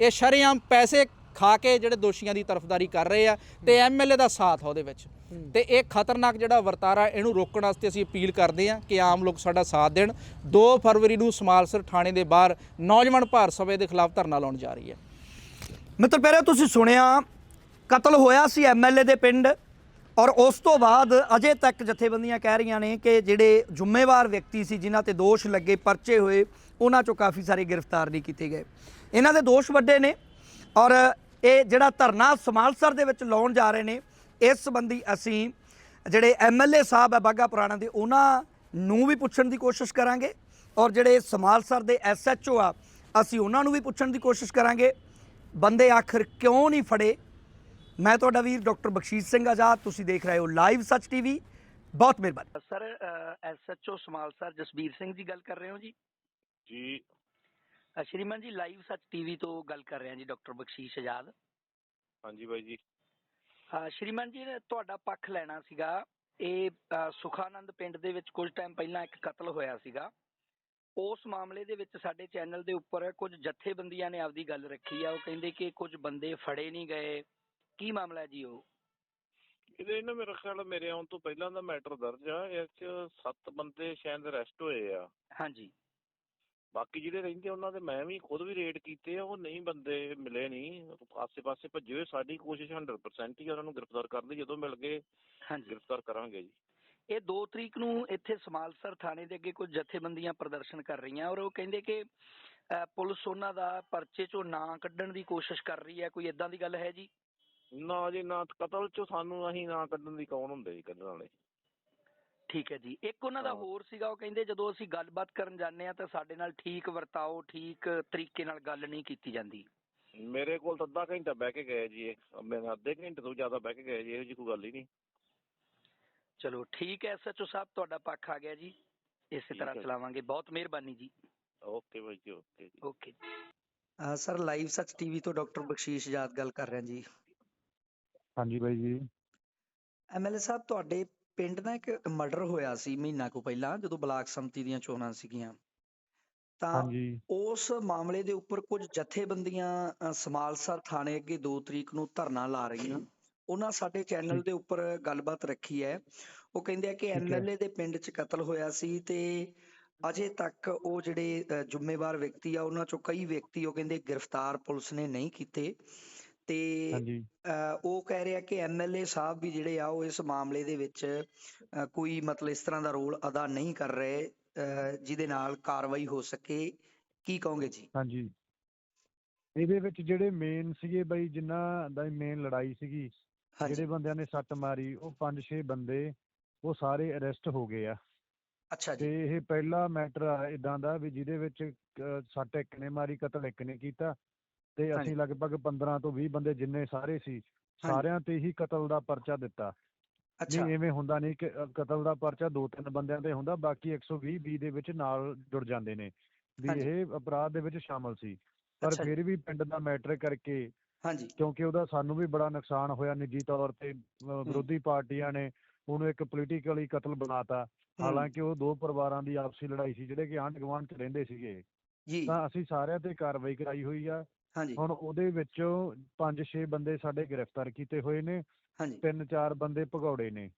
ਇਹ ਸ਼ਰੇਆਮ ਪੈਸੇ ਖਾ ਕੇ ਜਿਹੜੇ ਦੋਸ਼ੀਆਂ ਦੀ ਤਰਫਦਾਰੀ ਕਰ ਰਹੇ ਆ ਤੇ ਐਮਐਲਏ ਦਾ ਸਾਥ ਆ ਉਹਦੇ ਵਿੱਚ। ਤੇ ਇਹ ਖਤਰਨਾਕ ਜਿਹੜਾ ਵਰਤਾਰਾ ਇਹਨੂੰ ਰੋਕਣ ਵਾਸਤੇ ਅਸੀਂ ਅਪੀਲ ਕਰਦੇ ਹਾਂ ਕਿ ਆਮ ਲੋਕ ਸਾਡਾ ਸਾਥ ਦੇਣ। 2 ਫਰਵਰੀ ਨੂੰ ਸਮਾਲਸਰ ਥਾਣੇ ਦੇ ਬਾਹਰ ਨੌਜਵਾਨ ਭਾਰਤ ਸਭਾ ਦੇ ਖਿਲਾਫ ਧਰਨਾ ਲਾਉਣ ਜਾ ਰਹੀ ਹੈ। ਮਿੱਤਰ ਪਿਆਰੇ ਤੁਸੀਂ ਸੁਣਿਆ, ਕਤਲ ਹੋਇਆ ਸੀ ਐਮਐਲਏ ਦੇ ਪਿੰਡ ਔਰ ਉਸ ਤੋਂ ਬਾਅਦ ਅਜੇ ਤੱਕ ਜਥੇਬੰਦੀਆਂ ਕਹਿ ਰਹੀਆਂ ਨੇ ਕਿ ਜਿਹੜੇ ਜ਼ਿੰਮੇਵਾਰ ਵਿਅਕਤੀ ਸੀ, ਜਿਨ੍ਹਾਂ ਤੇ ਦੋਸ਼ ਲੱਗੇ, ਪਰਚੇ ਹੋਏ, ਉਹਨਾਂ ਚੋਂ ਕਾਫੀ ਸਾਰੇ ਗ੍ਰਿਫਤਾਰ ਨਹੀਂ ਕੀਤੇ ਗਏ। ਇਹਨਾਂ ਦੇ ਦੋਸ਼ ਵੱਡੇ ਨੇ ਔਰ ਇਹ ਜਿਹੜਾ ਧਰਨਾ ਸਮਾਲਸਰ ਦੇ ਵਿੱਚ ਲਾਉਣ ਜਾ ਰਹੇ ਨੇ ਇਸ ਸੰਬੰਧੀ ਅਸੀਂ ਜਿਹੜੇ ਐਮਐਲਏ ਸਾਹਿਬ ਹੈ ਬਾਗਾ ਪੁਰਾਣਾ ਦੇ ਉਹਨਾਂ ਨੂੰ ਵੀ ਪੁੱਛਣ ਦੀ ਕੋਸ਼ਿਸ਼ ਕਰਾਂਗੇ ਔਰ ਜਿਹੜੇ ਸਮਾਲਸਰ ਦੇ ਐਸਐਚਓ ਆ ਅਸੀਂ ਉਹਨਾਂ ਨੂੰ ਵੀ ਪੁੱਛਣ ਦੀ ਕੋਸ਼ਿਸ਼ ਕਰਾਂਗੇ। ਬੰਦੇ ਆਖਰ ਕਿਉਂ ਨਹੀਂ ਫੜੇ? ਮੈਂ ਤੁਹਾਡਾ ਵੀਰ ਡਾਕਟਰ ਬਖਸ਼ੀਸ਼ ਸਿੰਘ ਆਜ਼ਾਦ ਤੁਸੀਂ ਦੇਖ ਰਹੇ ਹੋ ਲਾਈਵ ਸੱਚ ਟੀਵੀ ਬਹੁਤ ਮਿਹਰਬਾਨੀ। ਸਰ ਐਸਐਚਓ ਸਮਾਲ ਸਰ ਜਸਬੀਰ ਸਿੰਘ ਜੀ ਗੱਲ ਕਰ ਰਹੇ ਹੋ ਜੀ? ਜੀ। ਸ਼੍ਰੀਮਾਨ ਜੀ ਲਾਈਵ ਸੱਚ ਟੀਵੀ ਤੋਂ ਗੱਲ ਕਰ ਰਹੇ ਹਾਂ ਜੀ ਡਾਕਟਰ ਬਖਸ਼ੀਸ਼ ਆਜ਼ਾਦ। ਹਾਂਜੀ ਬਾਈ ਜੀ। ਸ਼੍ਰੀਮਾਨ ਜੀ ਤੁਹਾਡਾ ਪੱਖ ਲੈਣਾ ਸੀਗਾ। ਇਹ ਸੁਖਾਨੰਦ ਪਿੰਡ ਦੇ ਵਿੱਚ ਕੁਝ ਟਾਈਮ ਪਹਿਲਾਂ ਇੱਕ ਕਤਲ ਹੋਇਆ ਸੀਗਾ। ਉਸ ਮਾਮਲੇ ਦੇ ਵਿੱਚ ਸਾਡੇ ਚੈਨਲ ਦੇ ਉੱਪਰ ਕੁਝ ਜਥੇਬੰਦੀਆਂ ਨੇ ਆਪਦੀ ਗੱਲ ਰੱਖੀ ਆ। ਉਹ ਕਹਿੰਦੇ ਕਿ ਕੁਝ ਬੰਦੇ ਫੜੇ ਨਹੀਂ ਗਏ। ਕੀ ਮਾਮਲਾ ਜੀ ਉਹ? ਇਹਦੇ ਨਾ ਮੇਰਾ ਖਿਆਲ ਮੇਰੇ ਆਉਣ ਤੋਂ ਪਹਿਲਾਂ ਦਾ ਮੈਟਰ ਦਰਜ ਆ। ਇਹ ਚ ਸੱਤ ਬੰਦੇ ਸ਼ਾਇਦ ਅਰੈਸਟ ਹੋਏ ਆ। ਹਾਂਜੀ। ਬਾਕੀ ਜਿਹੜੇ ਰਹਿੰਦੇ ਉਹਨਾਂ ਦੇ ਮੈਂ ਵੀ ਖੁਦ ਵੀ ਰੇਡ ਕੀਤੇ ਆ ਉਹ ਨਹੀਂ ਬੰਦੇ ਮਿਲੇ ਨਹੀਂ ਆਸੇ-ਪਾਸੇ ਭੱਜੇ ਹੋਏ ਸਾਡੀ ਕੋਸ਼ਿਸ਼ 100% ਹੀ ਉਹਨਾਂ ਨੂੰ ਗ੍ਰਿਫਤਾਰ ਕਰਨ ਦੀ ਜਦੋਂ ਮਿਲ ਗਏ ਹਾਂਜੀ। ਗ੍ਰਿਫਤਾਰ ਕਰਾਂਗੇ ਜੀ। ਇਹ 2 ਤਰੀਕ ਨੂੰ ਇੱਥੇ ਸਮਾਲਸਰ ਥਾਣੇ ਦੇ ਅੱਗੇ ਕੁਝ ਜਥੇਬੰਦੀਆਂ ਪ੍ਰਦਰਸ਼ਨ ਕਰ ਰਹੀਆਂ ਔਰ ਉਹ ਕਹਿੰਦੇ ਕਿ ਪੁਲਿਸ ਉਹਨਾਂ ਦਾ ਪਰਚੇ ਚੋਂ ਨਾਂ ਕੱਢਣ ਦੀ ਕੋਸ਼ਿਸ਼ ਕਰ ਰਹੀ ਹੈ। ਕੋਈ ਇਦਾਂ ਦੀ ਗੱਲ ਹੈ ਜੀ? ਨਾ ਜੀ ਨਾ ਕਤਲ ਚ ਸਾਨੂੰ ਅਸੀਂ ਨਾ ਕੱਢਣ ਦੀ ਕੌਣ ਹੁੰਦੇ ਜੀ ਕੱਢਣ ਵਾਲੇ? ਠੀਕ ਹੈ ਜੀ। ਇੱਕ ਉਹਨਾਂ ਦਾ। ਹੋਰ ਸੀਗਾ ਉਹ ਕਹਿੰਦੇ ਜਦੋਂ ਅਸੀਂ ਗੱਲਬਾਤ ਕਰਨ ਜਾਂਦੇ ਆ ਤਾਂ ਸਾਡੇ ਨਾਲ ਠੀਕ ਵਰਤਾਓ ਠੀਕ ਤਰੀਕੇ ਨਾਲ ਗੱਲ ਨਹੀਂ ਕੀਤੀ ਜਾਂਦੀ। ਮੇਰੇ ਕੋਲ ਤਾਂ ਅੱਧਾ ਘੰਟਾ ਬਹਿ ਕੇ ਗਏ ਜੀ ਇਹ। ਮੇਰੇ ਅੱਧੇ ਘੰਟੇ ਤੋਂ ਜ਼ਿਆਦਾ ਬਹਿ ਕੇ ਗਏ ਜੀ ਇਹੋ ਜਿਹੀ ਕੋਈ ਗੱਲ ਹੀ ਨਹੀਂ। ਚਲੋ ਠੀਕ ਹੈ ਐਸਐਚਓ ਸਾਹਿਬ ਤੁਹਾਡਾ ਪੱਖ ਆ ਗਿਆ ਜੀ। ਇਸੇ ਤਰ੍ਹਾਂ। ਚਲਾਵਾਂਗੇ। ਬਹੁਤ ਮਿਹਰਬਾਨੀ ਜੀ। ਓਕੇ ਬਾਈ ਜੀ ਓਕੇ ਜੀ। Okay. Sir live Sach TV ਤੋਂ ਡਾਕਟਰ ਬਖਸ਼ੀਸ਼ ਆਜ਼ਾਦ ਗੱਲ ਕਰ ਰਿਹਾ ਜੀ। ਹਾਂਜੀ ਬਾਈ ਜੀ। ਐਮਐਲਏ ਸਾਹਿਬ ਤੁਹਾਡੇ ਪਿੰਡ ਦਾ ਇੱਕ ਮਰਡਰ ਹੋਇਆ ਸੀ ਮਹੀਨਾ ਕੁ ਪਹਿਲਾਂ ਜਦੋਂ ਬਲਾਕ ਸੰਮਤੀ ਦੀਆਂ ਚੋਣਾਂ ਸੀਗੀਆਂ। ਤਾਂ ਹਾਂਜੀ। ਉਸ ਮਾਮਲੇ ਦੇ ਉੱਪਰ ਕੁਝ ਜਥੇਬੰਦੀਆਂ ਸਮਾਲਸਰ ਥਾਣੇ ਅੱਗੇ 2 ਤਰੀਕ ਨੂੰ ਧਰਨਾ ਲਾ ਰਹੀਆਂ। ਉਹਨਾਂ ਸਾਡੇ ਚੈਨਲ। ਦੇ ਉੱਪਰ ਗੱਲਬਾਤ ਰੱਖੀ ਹੈ। ਉਹ ਕਹਿੰਦੇ ਆ ਕਿ। ਐਮਐਲਏ ਦੇ ਪਿੰਡ 'ਚ ਕਤਲ ਹੋਇਆ ਸੀ ਤੇ ਅਜੇ ਤੱਕ ਉਹ ਜਿਹੜੇ ਜ਼ਿੰਮੇਵਾਰ ਵਿਅਕਤੀ ਆ ਉਹਨਾਂ ਚੋਂ ਕਈ ਵਿਅਕਤੀ ਉਹ ਕਹਿੰਦੇ ਗ੍ਰਿਫਤਾਰ ਪੁਲਿਸ ਨੇ ਨਹੀਂ ਕੀਤੇ। ਤੇ ਉਹ ਕਹਿ ਰਿਹਾ ਕਿ ਐਮਐਲਏ ਸਾਹਿਬ ਵੀ ਜਿਹੜੇ ਆ ਉਹ ਇਸ ਮਾਮਲੇ ਦੇ ਵਿੱਚ ਕੋਈ ਮਤਲਬ ਇਸ ਤਰ੍ਹਾਂ ਦਾ ਰੋਲ ਅਦਾ ਨਹੀਂ ਕਰ ਰਹੇ ਜਿਹਦੇ ਨਾਲ ਕਾਰਵਾਈ ਹੋ ਸਕੇ। ਕੀ ਕਹੋਗੇ ਜੀ? ਹਾਂਜੀ। ਇਹਦੇ ਵਿੱਚ ਜਿਹੜੇ ਮੇਨ ਸੀਗੇ ਬਾਈ ਜਿਨ੍ਹਾਂ ਦਾ ਮੇਨ ਲੜਾਈ ਸੀਗੀ ਜਿਹੜੇ ਬੰਦਿਆਂ ਨੇ ਸੱਟ ਮਾਰੀ ਉਹ 5-6 ਬੰਦੇ ਉਹ ਸਾਰੇ ਅਰੈਸਟ ਹੋ ਗਏ ਆ। ਅੱਛਾ ਤੇ ਜੀ ਇਹ ਪਹਿਲਾ ਮੈਟਰ ਆ ਇਦਾਂ ਦਾ ਵੀ ਜਿਹਦੇ ਵਿੱਚ ਸੱਟ ਇੱਕ ਨੇ ਮਾਰੀ ਕਤਲ ਇੱਕ ਨੇ ਕੀਤਾ। ਤੇ। ਅਸੀਂ ਲਗਭਗ 15 ਤੋਂ 20 ਬੰਦੇ ਜਿੰਨੇ ਸਾਰੇ ਸੀ ਸਾਰਿਆਂ ਤੇ ਹੀ ਕਤਲ ਦਾ ਪਰਚਾ ਦਿੱਤਾ। ਅੱਛਾ। ਨਹੀਂ ਐਵੇਂ ਹੁੰਦਾ ਨਹੀਂ ਕਿ ਕਤਲ ਦਾ ਪਰਚਾ ਦੋ ਤਿੰਨ ਬੰਦਿਆਂ ਤੇ ਹੁੰਦਾ ਬਾਕੀ 120 ਬੀ ਦੇ ਵਿੱਚ ਨਾਲ ਜੁੜ ਜਾਂਦੇ ਨੇ ਵੀ। ਇਹ ਅਪਰਾਧ ਦੇ ਵਿੱਚ ਸ਼ਾਮਲ ਸੀ। ਪਰ। ਫਿਰ ਵੀ ਪਿੰਡ ਦਾ ਮੈਟਰ ਕਰਕੇ ਹਾਂਜੀ। ਕਿਉਂਕਿ ਉਹਦਾ ਸਾਨੂੰ ਵੀ ਬੜਾ ਨੁਕਸਾਨ ਹੋਇਆ ਨਿੱਜੀ ਤੌਰ ਤੇ ਵਿਰੋਧੀ ਪਾਰਟੀਆਂ ਨੇ ਉਹਨੂੰ ਇੱਕ ਪੋਲੀਟੀਕਲੀ ਕਤਲ ਬਣਾਤਾ। ਹਾਲਾਂਕਿ ਉਹ ਦੋ ਪਰਿਵਾਰਾਂ ਦੀ ਆਪਸੀ ਲੜਾਈ ਸੀ ਜਿਹੜੇ ਕਿ ਆਂਢ ਗੁਆਂਢ ਚ ਰਹਿੰਦੇ ਸੀਗੇ। ਜੀ। ਤਾਂ ਅਸੀਂ ਸਾਰਿਆਂ ਤੇ ਕਾਰਵਾਈ ਕਰਾਈ ਹੋਈ ਆ ਹਾਂਜੀ। ਹੁਣ ਉਹਦੇ ਵਿੱਚੋਂ 5-6 ਬੰਦੇ ਸਾਡੇ ਗ੍ਰਿਫਤਾਰ ਕੀਤੇ ਹੋਏ ਨੇ ਹਾਂਜੀ। ਤਿੰਨ ਚਾਰ ਬੰਦੇ ਭਗੌੜੇ ਨੇ।